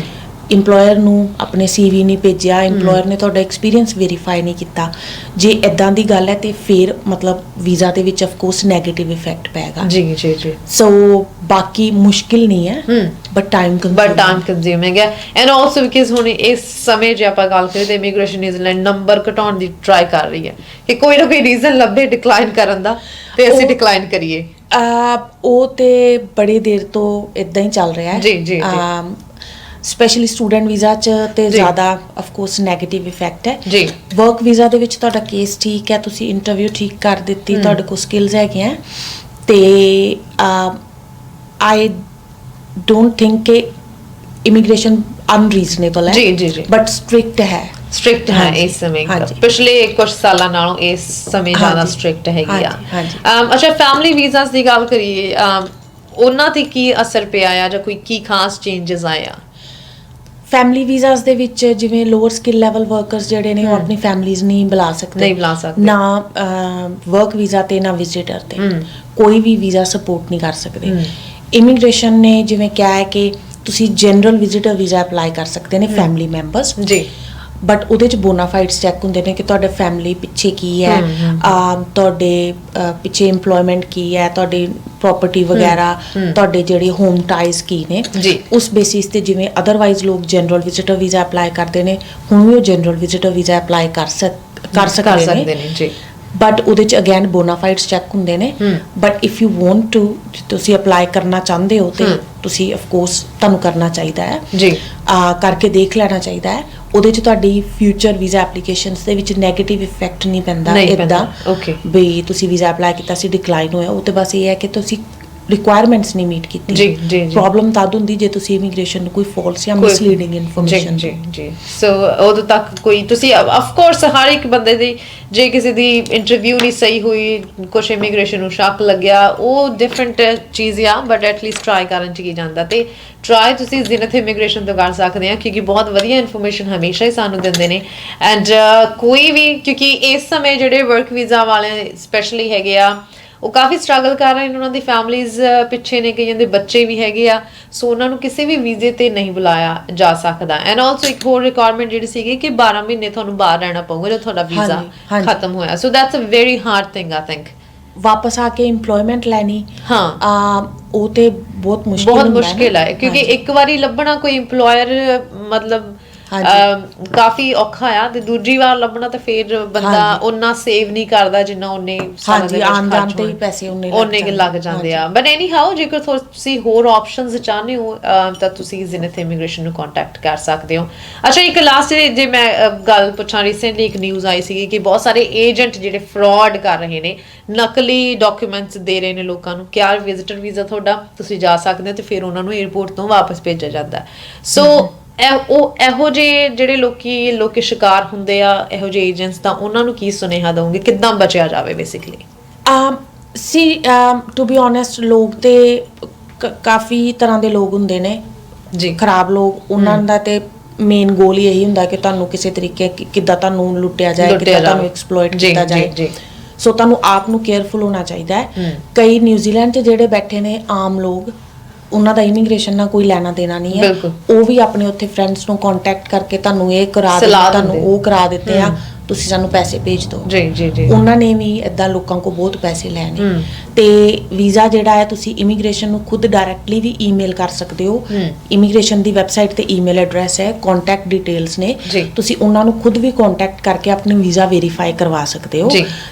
EMPLOYER ਨੂੰ ਆਪਣੇ CV ਨਹੀਂ ਭੇਜਿਆ EMPLOYER ਨੇ ਤੁਹਾਡਾ ਐਕਸਪੀਰੀਅੰਸ ਵੈਰੀਫਾਈ ਨਹੀਂ ਕੀਤਾ। ਜੇ ਇਦਾਂ ਦੀ ਗੱਲ ਹੈ ਤੇ ਫਿਰ ਮਤਲਬ ਵੀਜ਼ਾ ਦੇ ਵਿੱਚ ਆਫ ਕੋਰਸ 네ਗੇਟਿਵ ਇਫੈਕਟ ਪਏਗਾ। ਜੀ ਜੀ ਜੀ। ਸੋ ਬਾਕੀ ਮੁਸ਼ਕਿਲ ਨਹੀਂ ਹੈ but time but time consuming ਹੈ ਐਂਡ ਆਲਸੋ ਬਿਕਾਜ਼ ਹੁਣ ਇਸ ਸਮੇਂ ਜੇ ਆਪਾਂ ਗੱਲ ਕਰੀਏ ਤੇ ਇਮੀਗ੍ਰੇਸ਼ਨ ਨਿਊਜ਼ੀਲੈਂਡ ਨੰਬਰ ਘਟਾਉਣ ਦੀ ਟਰਾਈ ਕਰ ਰਹੀ ਹੈ ਕਿ ਕੋਈ ਨਾ ਕੋਈ ਰੀਜ਼ਨ ਲੱਭੇ ਡਿਕਲਾਈਨ ਕਰਨ ਦਾ ਤੇ ਅਸੀਂ ਡਿਕਲਾਈਨ ਕਰੀਏ। ਉਹ ਤੇ ਬੜੀ ਦੇਰ ਤੋਂ ਇਦਾਂ ਹੀ ਚੱਲ ਰਿਹਾ ਹੈ। ਜੀ, ਜੀ, ਜੀ। ਸਪੈਸ਼ਲੀ ਸਟੂਡੈਂਟ ਵੀਜ਼ਾ 'ਚ ਤੇ ਜ਼ਿਆਦਾ ਆਫ ਕੋਰਸ 네ਗੇਟਿਵ ਇਫੈਕਟ ਹੈ। ਜੀ। ਵਰਕ ਵੀਜ਼ਾ ਦੇ ਵਿੱਚ ਤੁਹਾਡਾ ਕੇਸ ਠੀਕ ਹੈ ਤੁਸੀਂ ਇੰਟਰਵਿਊ ਠੀਕ ਕਰ ਦਿੱਤੀ ਤੁਹਾਡੇ ਕੋਲ ਸਕਿੱਲਸ ਹੈਗੀਆਂ ਤੇ ਆਈ ਡੋਨਟ ਥਿੰਕ ਕਿ ਇਮੀਗ੍ਰੇਸ਼ਨ ਅਨਰੀਜ਼ਨੇਬਲ ਹੈ। ਜੀ ਜੀ ਜੀ। ਬਟ ਸਟ੍ਰਿਕਟ ਹੈ। ਸਟ੍ਰਿਕਟ ਹੈ ਇਸ ਸਮੇਂ। ਪਿਛਲੇ ਕੁਝ ਸਾਲਾਂ ਨਾਲੋਂ ਇਸ ਸਮੇਂ ਜ਼ਿਆਦਾ ਸਟ੍ਰਿਕਟ ਹੈਗੀ ਆ। ਅੱਛਾ ਫੈਮਿਲੀ ਵੀਜ਼ਾਸ ਦੀ ਗੱਲ ਕਰੀਏ ਉਹਨਾਂ ਤੇ ਕੀ ਅਸਰ ਪਿਆ ਆ ਜਾਂ ਕੋਈ ਕੀ ਖਾਸ ਚੇਂजेस ਆਇਆ ਫੈਮਿਲੀ ਵੀਜ਼ਾਸ ਦੇ ਵਿੱਚ ਜਿਵੇਂ ਲੋਅਰ ਸਕਿੱਲ ਲੈਵਲ ਵਰਕਰਸ ਜਿਹੜੇ ਨੇ ਉਹ। ਆਪਣੀ ਫੈਮਿਲੀਜ਼ ਨਹੀਂ ਬੁਲਾ ਸਕਦੇ ਨਹੀਂ ਬੁਲਾ ਸਕਦੇ। ਨਾ ਵਰਕ ਵੀਜ਼ਾ ਤੇ ਨਾ ਵਿਜ਼ਿਟਰ ਤੇ। ਕੋਈ ਵੀ ਵੀਜ਼ਾ ਸਪੋਰਟ ਨਹੀਂ ਕਰ ਸਕਦੇ। ਇਮੀਗ੍ਰੇਸ਼ਨ ਨੇ ਜਿਵੇਂ ਕਿਹਾ ਹੈ ਕਿ ਤੁਸੀਂ ਜਨਰਲ ਵਿਜ਼ਿਟਰ ਵੀਜ਼ਾ ਅਪਲਾਈ ਕਰ ਸਕਦੇ ਨੇ ਫੈਮਿਲੀ ਮੈਂਬਰਸ ਜੀ ਬਟ ਉਹਦੇ ਚ ਬੋਨਾਫਾਈਡਸ ਚੈੱਕ ਹੁੰਦੇ ਨੇ ਕਿ ਤੁਹਾਡੇ ਫੈਮਿਲੀ ਪਿੱਛੇ ਕੀ ਹੈ ਆਮ ਤੁਹਾਡੇ ਅਹ, ਪਿੱਛੇ EMPLOYMENT ਕੀ ਹੈ ਤੁਹਾਡੀ ਪ੍ਰਾਪਰਟੀ ਵਗੈਰਾ। ਤੁਹਾਡੇ ਜਿਹੜੇ ਹੋਮ ਟਾਈਜ਼ ਕੀ ਨੇ ਜੀ। ਉਸ ਬੇਸਿਸ ਤੇ ਜਿਵੇਂ ਅਦਰਵਾਈਜ਼ ਲੋਕ ਜਨਰਲ ਵਿਜ਼ਿਟਰ ਵੀਜ਼ਾ ਅਪਲਾਈ ਕਰਦੇ ਨੇ ਹੁਣ ਵੀ ਉਹ ਜਨਰਲ ਵਿਜ਼ਿਟਰ ਵੀਜ਼ਾ ਅਪਲਾਈ ਕਰ ਸਕ ਕਰ ਸਕਦੇ ਨੇ ਨੇ ਜੀ ਬਟ ਉਹਦੇ ਚ ਅਗੇਨ ਬੋਨਾਫਾਈਡਸ ਚੈੱਕ ਹੁੰਦੇ ਨੇ ਹਮ। But if you want to ਤੁਸੀਂ ਅਪਲਾਈ ਕਰਨਾ ਚਾਹੁੰਦੇ ਹੋ ਤੇ ਹਮ। ਤੁਸੀਂ ਆਫ ਕੋਰਸ ਤੁਹਾਨੂੰ ਕਰਨਾ ਚਾਹੀਦਾ ਹੈ ਜੀ ਆ ਕਰਕੇ ਦੇਖ ਲੈਣਾ ਚਾਹੀਦਾ ਹੈ ਉਹਦੇ ਚ ਤੁਹਾਡੀ ਫਿਊਚਰ ਵੀਜ਼ਾ ਐਪਲੀਕੇਸ਼ਨਸ ਦੇ ਵਿੱਚ 네ਗੇਟਿਵ ਇਫੈਕਟ ਨਹੀਂ ਪੈਂਦਾ ਨਹੀਂ ਪੈਂਦਾ, okay। ਵੀ ਤੁਸੀਂ ਵੀਜ਼ਾ ਅਪਲਾਈ ਕੀਤਾ ਸੀ ਡਿਕਲਾਈਨ ਹੋਇਆ। ਉਹ ਤੇ ਬਸ ਇਹ ਹੈ ਕਿ ਤੁਸੀਂ ਰਿਕੁਆਇਰਮੈਂਟਸ ਨਹੀਂ ਮੀਟ ਕੀਤੀ। ਜੀ, ਜੀ, ਜੀ। ਪ੍ਰੋਬਲਮ ਤਦ ਹੁੰਦੀ ਜੇ ਤੁਸੀਂ ਇਮੀਗ੍ਰੇਸ਼ਨ ਨੂੰ ਕੋਈ ਫਾਲਸ ਜਾਂ ਕੋਈ- ਮਿਸਲੀਡਿੰਗ ਇਨਫੋਰਮੇਸ਼ਨ ਜੀ ਜੀ ਜੀ। ਸੋ ਉਦੋਂ ਤੱਕ ਕੋਈ ਤੁਸੀਂ ਆਫ ਕੋਰਸ ਹਰ ਇੱਕ ਬੰਦੇ ਦੀ ਜੇ ਕਿਸੇ ਦੀ ਇੰਟਰਵਿਊ ਨਹੀਂ ਸਹੀ ਹੋਈ ਕੁਝ ਇਮੀਗ੍ਰੇਸ਼ਨ ਨੂੰ ਸ਼ੱਕ ਲੱਗਿਆ ਉਹ ਡਿਫਰੈਂਟ ਚੀਜ਼ ਆ ਬਟ ਐਟਲੀਸਟ ਟਰਾਈ ਕਰਨ ਚ ਕੀ ਜਾਂਦਾ। ਤੇ ਟਰਾਈ ਤੁਸੀਂ ਜ਼ਿਨਤ ਇਮੀਗ੍ਰੇਸ਼ਨ ਤੋਂ ਕਰ ਸਕਦੇ ਆ ਕਿਉਂਕਿ ਬਹੁਤ ਵਧੀਆ ਇਨਫੋਰਮੇਸ਼ਨ ਹਮੇਸ਼ਾ ਹੀ ਸਾਨੂੰ ਦਿੰਦੇ ਨੇ। ਐਂਡ ਕੋਈ ਵੀ ਕਿਉਂਕਿ ਇਸ ਸਮੇਂ ਜਿਹੜੇ ਵਰਕ ਵੀਜ਼ਾ ਵਾਲੇ ਸਪੈਸ਼ਲੀ ਹੈਗੇ ਆ ਉਹ ਕਾਫੀ ਸਟਰਗਲ ਕਰ ਰਹੇ ਨੇ। ਉਹਨਾਂ ਦੀ ਫੈਮਲੀਆਂ ਪਿੱਛੇ ਨੇ ਕਈਆਂ ਦੇ ਬੱਚੇ ਵੀ ਹੈਗੇ ਆ। ਸੋ ਉਹਨਾਂ ਨੂੰ ਕਿਸੇ ਵੀ ਵੀਜ਼ੇ ਤੇ ਨਹੀਂ ਬੁਲਾਇਆ ਜਾ ਸਕਦਾ। ਐਂਡ ਆਲਸੋ ਇੱਕ ਹੋਰ ਰਿਕੁਆਇਰਮੈਂਟ ਜਿਹੜੀ ਸੀਗੀ ਕਿ 12 ਮਹੀਨੇ ਤੁਹਾਨੂੰ ਬਾਹਰ ਰਹਿਣਾ ਪਊਗਾ ਜਦੋਂ ਤੁਹਾਡਾ ਵੀਜ਼ਾ। ਖਤਮ ਹੋਇਆ। So that's a very hard thing I think ਵਾਪਸ ਆ ਕੇ EMPLOYMENT ਲੈਣੀ ਹਾਂ ਆ ਉਹ ਤੇ ਬਹੁਤ ਮੁਸ਼ਕਿਲ ਬਹੁਤ ਮੁਸ਼ਕਿਲ ਹੈ ਕਿਉਂਕਿ। ਇੱਕ ਵਾਰੀ ਲੱਭਣਾ ਕੋਈ EMPLOYER ਮਤਲਬ ਕਾਫੀ ਔਖਾ ਆ ਤੇ ਦੂਜੀ ਵਾਰ ਲੱਭਣਾ ਤਾਂ ਫੇਰ ਬੰਦਾ। ਉਹਨਾਂ ਸੇਵ ਨਹੀਂ ਕਰਦਾ ਜਿੰਨਾ ਉਹਨੇ ਹਾਂਜੀ, ਦੇ ਜਾਣ ਤੇ ਹੀ। ਪੈਸੇ ਲੱਗ ਉਨੇ ਕੁ ਲੱਗ ਜਾਂਦੇ। ਆ। ਬਟ ਐਨੀ ਹਾਊ ਜੇਕਰ ਤੁਸੀਂ ਹੋਰ ਆਪਸ਼ਨਸ ਚਾਹੁੰਦੇ ਹੋ ਤਾਂ ਤੁਸੀਂ ਜ਼ਿਨਤ ਇਮੀਗ੍ਰੇਸ਼ਨ ਨੂੰ ਕੰਟੈਕਟ ਕਰ ਸਕਦੇ ਹੋ। ਅੱਛਾ ਇੱਕ ਲਾਸਟ ਜੇ ਮੈਂ ਗੱਲ ਪੁੱਛਾਂ ਰੀਸੈਂਟਲੀ ਇੱਕ ਨਿਊਜ਼ ਆਈ ਸੀ ਕਿ ਬਹੁਤ ਸਾਰੇ ਏਜੰਟ ਜਿਹੜੇ ਫਰਾਡ ਕਰ ਰਹੇ ਨੇ ਨਕਲੀ ਡਾਕੂਮੈਂਟਸ ਦੇ ਰਹੇ ਨੇ ਲੋਕਾਂ ਨੂੰ। ਕਿਆ ਵਿਜ਼ਿਟਰ ਵੀਜ਼ਾ ਤੁਹਾਡਾ? ਤੁਸੀਂ ਜਾ ਸਕਦੇ ਹੋ ਤੇ ਫਿਰ ਉਹਨਾਂ ਨੂੰ 에어ਪੋਰਟ ਤੋਂ ਵਾਪਸ ਭੇਜਿਆ ਜਾਂਦਾ। ਸੋ ਇਹ ਉਹ ਇਹੋ ਜਿਹੇ ਜਿਹੜੇ ਲੋਕੀ ਲੋਕੀ ਸ਼ਿਕਾਰ ਹੁੰਦੇ ਆ ਇਹੋ ਜਿਹੇ ਏਜੰਟਸ ਦਾ ਉਹਨਾਂ ਨੂੰ ਕੀ ਸੁਨੇਹਾ ਦਵੋਗੇ? ਕਿੱਦਾਂ ਬਚਿਆ ਜਾਵੇ basically um see to be honest ਲੋਕ ਤੇ ਕਾਫੀ ਤਰ੍ਹਾਂ ਦੇ ਲੋਕ ਹੁੰਦੇ ਨੇ। ਜੀ। ਖਰਾਬ ਲੋਕ ਉਹਨਾਂ ਦਾ ਤੇ ਮੇਨ ਗੋਲ ਹੀ ਇਹੀ ਹੁੰਦਾ ਕਿ ਤੁਹਾਨੂੰ ਕਿਸੇ ਤਰੀਕੇ ਕਿੱਦਾਂ ਤੁਹਾਨੂੰ ਲੁੱਟਿਆ ਜਾਏ ਕਿੱਦਾਂ ਤੁਹਾਨੂੰ। ਐਕਸਪਲੋਇਟ ਜੀ, ਕੀਤਾ ਜੀ, ਜਾਏ। ਜੀ। ਸੋ ਤੁਹਾਨੂੰ ਆਪ ਨੂੰ ਕੇਅਰਫੁਲ ਹੋਣਾ ਚਾਹੀਦਾ। ਹੈ। ਕਈ ਨਿਊਜ਼ੀਲੈਂਡ 'ਚ ਜਿਹੜੇ ਬੈਠੇ ਨੇ ਆਮ ਲੋਕ ਉਹਨਾਂ ਦਾ ਇਮੀਗ੍ਰੇਸ਼ਨ ਨਾਲ ਕੋਈ ਲੈਣਾ ਦੇਣਾ ਨਹੀਂ ਹੈ ਬਿਲਕੁਲ। ਉਹ ਵੀ ਆਪਣੇ ਉੱਥੇ ਫਰੈਂਡਸ ਨੂੰ ਕੰਟੈਕਟ ਕਰਕੇ ਤੁਹਾਨੂੰ ਇਹ ਕਰਾ ਦਿੱਤਾ ਸਲਾਹ ਤੁਹਾਨੂੰ ਦਿੰਦੇ। ਉਹ ਕਰਾ ਦਿੱਤੇ ਆ। ਤੁਸੀਂ ਸਾਨੂੰ ਪੈਸੇ ਭੇਜ ਦਿਓ ਜੀ ਜੀ ਜੀ ਉਹਨਾਂ ਨੇ ਵੀ ਇਦਾਂ ਲੋਕਾਂ ਕੋ ਬਹੁਤ ਪੈਸੇ ਲੈਣੇ ਹਮ। ਤੇ ਵੀਜ਼ਾ ਜਿਹੜਾ ਹੈ ਤੁਸੀਂ ਇਮੀਗ੍ਰੇਸ਼ਨ ਨੂੰ ਖੁਦ ਡਾਇਰੈਕਟਲੀ ਵੀ ਈਮੇਲ ਕਰ ਸਕਦੇ ਹੋ। ਇਮੀਗ੍ਰੇਸ਼ਨ ਦੀ ਵੈਬਸਾਈਟ ਤੇ ਈਮੇਲ ਐਡਰੈਸ ਹੈ ਕੰਟੈਕਟ ਡਿਟੇਲਸ ਨੇ। ਤੁਸੀਂ ਉਹਨਾਂ ਨੂੰ ਖੁਦ ਵੀ ਕੰਟੈਕਟ ਕਰਕੇ ਆਪਣੀ ਵੀਜ਼ਾ ਵੈਰੀਫਾਈ ਕਰਵਾ ਸਕਦੇ ਹੋ।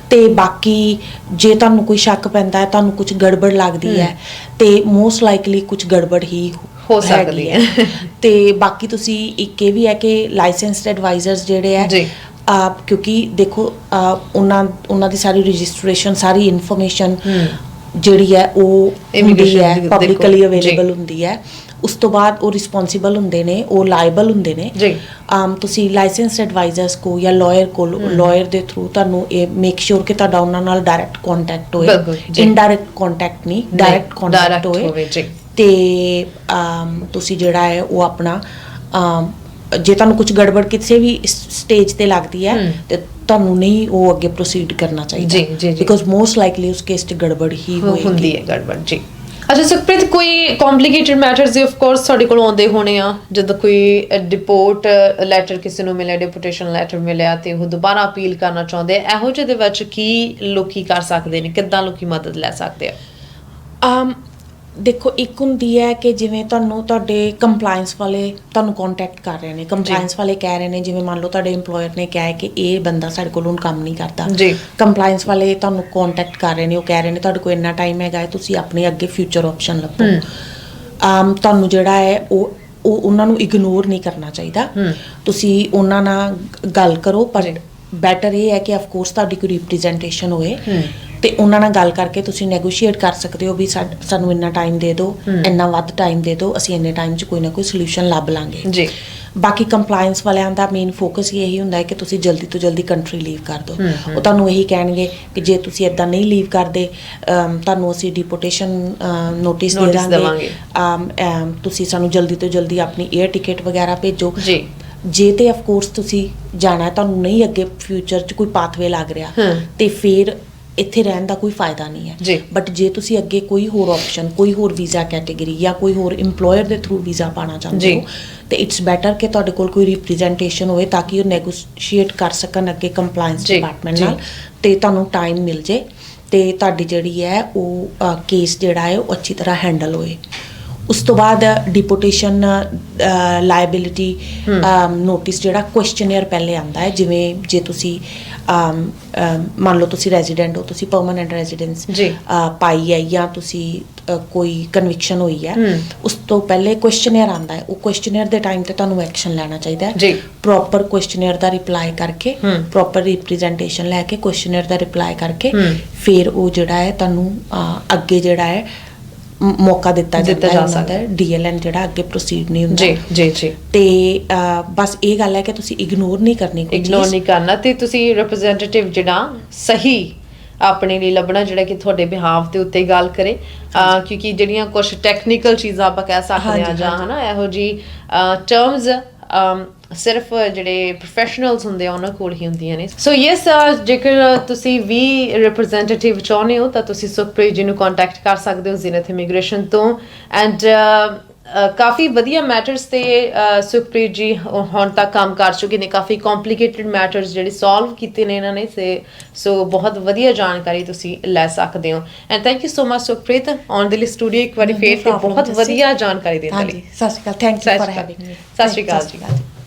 ਤੇ ਬਾਕੀ ਜੇ ਤੁਹਾਨੂੰ ਕੋਈ ਸ਼ੱਕ ਪੈਂਦਾ ਹੈ ਤੁਹਾਨੂੰ ਕੁਝ ਗੜਬੜ ਲੱਗਦੀ ਹੈ ਤੇ ਮੋਸਟ ਲਾਈਕਲੀ ਕੁਝ ਗੜਬੜ ਹੀ ਹੋ ਸਕਦੀ ਹੈ। ਤੇ ਬਾਕੀ ਤੁਸੀਂ ਇੱਕ ਇਹ ਵੀ ਹੈ ਕਿ ਲਾਇਸੈਂਸਡ ਐਡਵਾਈਜ਼ਰਸ ਜਿਹੜੇ ਹੈ ਜੀ। ਆਪ ਕਿਉਂਕਿ ਦੇਖੋ ਉਹਨਾਂ ਉਹਨਾਂ ਦੀ ਸਾਰੀ ਰਜਿਸਟ੍ਰੇਸ਼ਨ ਸਾਰੀ ਇਨਫੋਰਮੇਸ਼ਨ ਜਿਹੜੀ ਹੈ ਉਹ ਹੁੰਦੀ Immigration ਹੈ ਦੀ ਦੇਖੋ, ਪਬਲਿਕਲੀ ਜੀ। ਅਵੇਲੇਬਲ ਹੁੰਦੀ ਹੈ ਉਸ ਤੋਂ ਬਾਅਦ ਉਹ ਰਿਸਪੌਂਸਿਬਲ ਹੁੰਦੇ ਨੇ ਉਹ ਲਾਇਬਲ ਹੁੰਦੇ ਨੇ ਜੀ। ਆਮ ਤੁਸੀਂ ਲਾਇਸੈਂਸਡ ਐਡਵਾਈਜ਼ਰਸ ਕੋ ਜਾਂ ਲਾਇਰ ਕੋ ਲਾਇਰ ਦੇ ਥਰੂ ਤੁਹਾਨੂੰ ਇਹ ਮੇਕ ਸ਼ੋਰ ਕਿ ਤੁਹਾਡਾ ਉਹਨਾਂ ਨਾਲ ਡਾਇਰੈਕਟ ਕੰਟੈਕਟ ਹੋਏ ਬਿਲਕੁਲ, ਜੀ। ਇਨਡਾਇਰੈਕਟ ਕੰਟੈਕਟ ਨਹੀਂ ਡਾਇਰੈਕਟ ਕੰਟੈਕਟ direct ਹੋਏ ਹੋਵੇ, ਜੀ। ਤੇ ਆਮ, ਤੁਸੀਂ ਜਿਹੜਾ ਹੈ ਉਹ ਆਪਣਾ ਆਮ, ਜੇ ਤੁਹਾਨੂੰ ਕੁਝ ਗੜਬੜ ਕਿਸੇ ਵੀ ਸਟੇਜ ਤੇ ਲੱਗਦੀ ਹੈ। ਤੇ ਤੁਹਾਨੂੰ ਨਹੀਂ ਉਹ ਅੱਗੇ ਪ੍ਰੋਸੀਡ ਕਰਨਾ ਚਾਹੀਦਾ। ਜੀ, ਜੀ, ਜੀ। ਬਿਕੋਜ਼ ਮੋਸਟ ਲਾਈਕਲੀ ਉਸ ਕੇਸ 'ਚ ਗੜਬੜ ਹੀ ਹੋਏਗੀ। ਹੁੰਦੀ ਹੈ ਗੜਬੜ ਜੀ। ਅੱਛਾ ਸੁਖਪ੍ਰੀਤ ਕੋਈ ਕੰਪਲਿਕੇਟਡ ਮੈਟਰਸ ਦੇ ਆਫ ਕੋਰਸ ਤੁਹਾਡੇ ਕੋਲ ਆਉਂਦੇ ਹੋਣੇ ਆ। ਜਦੋਂ ਕੋਈ ਡਿਪੋਰਟ ਲੈਟਰ ਕਿਸੇ ਨੂੰ ਮਿਲਿਆ ਡਿਪੋਰਟੇਸ਼ਨ ਲੈਟਰ ਮਿਲਿਆ ਤੇ ਉਹ ਦੁਬਾਰਾ ਅਪੀਲ ਕਰਨਾ ਚਾਹੁੰਦੇ ਆ ਇਹੋ ਜਿਹੇ ਦੇ ਵਿੱਚ ਕੀ ਲੋਕੀ ਕਰ ਸਕਦੇ ਨੇ? ਕਿੱਦਾਂ ਲੋਕੀ ਮਦਦ ਲੈ ਸਕਦੇ ਆ? ਆਮ ਦੇਖੋ ਇੱਕ ਹੁੰਦੀ ਹੈ ਕਿ ਜਿਵੇਂ ਤੁਹਾਨੂੰ ਤੁਹਾਡੇ ਕੰਪਲਾਈਂਸ ਵਾਲੇ ਤੁਹਾਨੂੰ ਕੰਟੈਕਟ ਕਰ ਰਹੇ ਨੇ ਕੰਪਲਾਈਂਸ ਵਾਲੇ ਕਹਿ ਰਹੇ ਨੇ ਜਿਵੇਂ ਮੰਨ ਲਓ ਤੁਹਾਡੇ EMPLOYER ਨੇ ਕਿਹਾ ਹੈ ਕਿ ਇਹ ਬੰਦਾ ਸਾਡੇ ਕੋਲ ਹੁਣ ਕੰਮ ਨਹੀਂ ਕਰਦਾ ਜੀ। ਕੰਪਲਾਈਂਸ ਵਾਲੇ ਤੁਹਾਨੂੰ ਕੰਟੈਕਟ ਕਰ ਰਹੇ ਨੇ ਉਹ ਕਹਿ ਰਹੇ ਨੇ ਤੁਹਾਡੇ ਕੋਲ ਇੰਨਾ ਟਾਈਮ ਹੈਗਾ ਹੈ ਤੁਸੀਂ ਆਪਣੇ ਅੱਗੇ ਫਿਊਚਰ ਆਪਸ਼ਨ ਲੱਭੋ ਆਮ ਤੁਹਾਨੂੰ ਜਿਹੜਾ ਹੈ ਉਹ ਉਹ ਉਹਨਾਂ ਨੂੰ ਇਗਨੋਰ ਨਹੀਂ ਕਰਨਾ ਚਾਹੀਦਾ। ਤੁਸੀਂ ਉਹਨਾਂ ਨਾਲ ਗੱਲ ਕਰੋ ਪਰ। ਬੈਟਰ ਇਹ ਹੈ ਕਿ ਆਫ ਕੋਰਸ ਤੁਹਾਡੀ ਕੋਈ ਰਿਪਰੈਜ਼ੈਂਟੇਸ਼ਨ ਹੋਏ। ਤੇ ਉਹਨਾਂ ਨਾਲ ਗੱਲ ਕਰਕੇ ਤੁਸੀਂ ਨੈਗੋਸ਼ੀਏਟ ਕਰ ਸਕਦੇ ਹੋ ਵੀ ਸਾਨੂੰ ਇੰਨਾ ਟਾਈਮ ਦੇ ਦਿਓ। ਇੰਨਾ ਵੱਧ ਟਾਈਮ ਦੇ ਦਿਓ ਅਸੀਂ ਇੰਨੇ ਟਾਈਮ 'ਚ ਕੋਈ ਨਾ ਕੋਈ ਸੋਲੂਸ਼ਨ ਲੱਭ ਲਾਂਗੇ ਜੀ ਬਾਕੀ ਕੰਪਲਾਈਂਸ ਵਾਲਿਆਂ ਦਾ ਮੇਨ ਫੋਕਸ ਹੀ ਇਹੀ ਹੁੰਦਾ ਹੈ ਕਿ ਤੁਸੀਂ ਜਲਦੀ ਤੋਂ ਜਲਦੀ ਕੰਟਰੀ ਲੀਵ ਕਰ ਦਿਓ। ਉਹ ਤੁਹਾਨੂੰ ਇਹੀ ਕਹਿਣਗੇ ਕਿ ਜੇ ਤੁਸੀਂ ਇਦਾਂ ਨਹੀਂ ਲੀਵ ਕਰਦੇ ਅਮ, ਤੁਹਾਨੂੰ ਅਸੀਂ ਡਿਪੋਰਟੇਸ਼ਨ ਨੋਟਿਸ ਦੇ Notice ਦਾਂਗੇ। ਅਮ, ਅਮ, ਤੁਸੀਂ ਸਾਨੂੰ ਜਲਦੀ ਤੋਂ ਜਲਦੀ ਆਪਣੀ 에ਅਰ ਟਿਕਟ ਵਗੈਰਾ ਭੇਜੋ ਜੀ ਜੇ ਤੇ ਆਫ ਕੋਰਸ ਤੁਸੀਂ ਜਾਣਾ ਹੈ ਤੁਹਾਨੂੰ ਨਹੀਂ ਅੱਗੇ ਫਿਊਚਰ 'ਚ ਕੋਈ ਪਾਥਵੇ ਲੱਗ ਰਿਹਾ ਹਮ। ਤੇ ਫਿਰ ਇੱਥੇ ਰਹਿਣ ਦਾ ਕੋਈ ਫਾਇਦਾ ਨਹੀਂ ਹੈ ਜੀ। ਬਟ ਜੇ ਤੁਸੀਂ ਅੱਗੇ ਕੋਈ ਹੋਰ ਆਪਸ਼ਨ ਕੋਈ ਹੋਰ ਵੀਜ਼ਾ ਕੈਟਾਗਰੀ ਜਾਂ ਕੋਈ ਹੋਰ EMPLOYER ਦੇ ਥਰੂ ਵੀਜ਼ਾ ਪਾਣਾ ਚਾਹੁੰਦੇ ਜੀ। ਹੋ ਤੇ ਇਟਸ ਬੈਟਰ ਕਿ ਤੁਹਾਡੇ ਕੋਲ ਕੋਈ ਰਿਪਰੈਜ਼ੈਂਟੇਸ਼ਨ ਹੋਵੇ ਤਾਂ ਕਿ ਉਹ ਨੈਗੋਸ਼ੀਏਟ ਕਰ ਸਕਣ ਅੱਗੇ ਕੰਪਲਾਈਂਸ ਜੀ, ਡਿਪਾਰਟਮੈਂਟ ਜੀ। ਨਾਲ ਤੇ ਤੁਹਾਨੂੰ ਟਾਈਮ ਮਿਲ ਜੇ ਤੇ ਤੁਹਾਡੀ ਜਿਹੜੀ ਹੈ ਉਹ ਕੇਸ ਜਿਹੜਾ ਹੈ ਉਹ ਅੱਛੀ ਤਰ੍ਹਾਂ ਹੈਂਡਲ ਹੋਏ ਉਸ ਤੋਂ ਬਾਅਦ ਡਿਪੋਰਟੇਸ਼ਨ ਲਾਇਬਿਲਿਟੀ ਨੋਟਿਸ ਜਿਹੜਾ ਕੁਐਸਚਨੇਅਰ ਪਹਿਲੇ ਆਂਦਾ ਹੈ ਜਿਵੇਂ ਜੇ ਤੁਸੀਂ ਮੰਨ ਲਓ ਤੁਸੀਂ ਰੈਜ਼ੀਡੈਂਟ ਹੋ ਤੁਸੀਂ ਪਰਮਨੈਂਟ ਰੈਜ਼ੀਡੈਂਸ। ਪਾਈ ਹੈ ਜਾਂ ਤੁਸੀਂ ਕੋਈ ਕਨਵਿਕਸ਼ਨ ਹੋਈ ਹੈ। ਉਸ ਤੋਂ ਪਹਿਲੇ ਕੁਐਸਚਨੇਅਰ ਆਂਦਾ ਹੈ ਉਹ ਕੁਐਸਚਨੇਅਰ ਦੇ ਟਾਈਮ ਤੇ ਤੁਹਾਨੂੰ ਐਕਸ਼ਨ ਲੈਣਾ ਚਾਹੀਦਾ ਹੈ। ਪ੍ਰੋਪਰ ਕੁਐਸਚਨੇਅਰ ਦਾ ਰਿਪਲਾਈ ਕਰਕੇ। ਪ੍ਰੋਪਰ ਰਿਪਰੈਜ਼ੈਂਟੇਸ਼ਨ ਲੈ ਕੇ ਕੁਐਸਚਨੇਅਰ ਦਾ ਰਿਪਲਾਈ ਕਰਕੇ। ਫਿਰ ਉਹ ਜਿਹੜਾ ਹੈ ਤੁਹਾਨੂੰ ਅੱਗੇ ਜਿਹੜਾ ਹੈ ਮੌਕਾ ਦਿੱਤਾ ਦਿੱਤਾ ਜਾਂਦਾ ਜਾ ਹੈ। ਸਕਦਾ ਦਾ ਡੀਐਲਐਨ ਜਿਹੜਾ ਅੱਗੇ ਪ੍ਰੋਸੀਡ ਨਹੀਂ ਹੁੰਦਾ। ਜੀ ਜੀ ਜੀ। ਤੇ ਬਸ ਇਹ ਗੱਲ ਹੈ ਕਿ ਤੁਸੀਂ ਇਗਨੋਰ ਨਹੀਂ ਕਰਨੀ ਕੋਈ ਇਗਨੋਰ ਨਹੀਂ ਕਰਨਾ ਤੇ ਤੁਸੀਂ ਰਿਪਰੈਜ਼ੈਂਟੇਟਿਵ ਜਿਹੜਾ ਸਹੀ ਆਪਣੇ ਲਈ ਲੱਭਣਾ ਜਿਹੜਾ ਕਿ ਤੁਹਾਡੇ ਬਿਹਾਫ ਦੇ ਉੱਤੇ ਗੱਲ ਕਰੇ। ਕਿਉਂਕਿ ਜਿਹੜੀਆਂ ਕੁਝ ਟੈਕਨੀਕਲ ਚੀਜ਼ਾਂ ਆਪਾਂ ਕਹਿ ਸਕਦੇ ਆ ਜਾਂ। ਹਨਾ ਇਹੋ ਜੀ ਟਰਮਸ ਸਿਰਫ ਜਿਹੜੇ ਪ੍ਰੋਫੈਸ਼ਨਲਸ ਹੁੰਦੇ ਆ ਉਹਨਾਂ ਕੋਲ ਹੀ ਹੁੰਦੀਆਂ ਨੇ। ਸੋ ਯੈਸ ਜੇਕਰ ਤੁਸੀਂ ਵੀ ਰਿਪਰੈਜ਼ੈਂਟੇਟਿਵ ਚਾਹੁੰਦੇ ਹੋ ਤਾਂ ਤੁਸੀਂ ਸੁਖਪ੍ਰੀਤ ਜੀ ਨੂੰ ਕੰਟੈਕਟ ਕਰ ਸਕਦੇ ਹੋ ਜ਼ਿਨਤ ਇਮੀਗ੍ਰੇਸ਼ਨ ਤੋਂ। ਐਂਡ ਕਾਫੀ ਵਧੀਆ ਮੈਟਰਸ ਤੇ ਸੁਖਪ੍ਰੀਤ ਜੀ ਹੁਣ ਤੱਕ ਕੰਮ ਕਰ ਚੁੱਕੇ ਨੇ। ਕਾਫੀ ਕੰਪਲਿਕੇਟਡ ਮੈਟਰਸ ਜਿਹੜੇ ਸੋਲਵ ਕੀਤੇ ਨੇ ਇਹਨਾਂ ਨੇ। ਸੋ ਬਹੁਤ ਵਧੀਆ ਜਾਣਕਾਰੀ ਤੁਸੀਂ ਲੈ ਸਕਦੇ ਹੋ। And thank you so much Sukhpreet ਆਨ ਦੇ ਲਈ ਸਟੂਡੀਓ ਇੱਕ ਵਾਰੀ ਫੇਰ ਤੇ ਬਹੁਤ। ਵਧੀਆ ਜਾਣਕਾਰੀ ਦੇਣ ਲਈ। ਸਤਿ ਸ਼੍ਰੀ ਅਕਾਲ। Thank you for. Having me ਸਤਿ ਸ਼੍ਰੀ ਅਕਾਲ ਜੀ।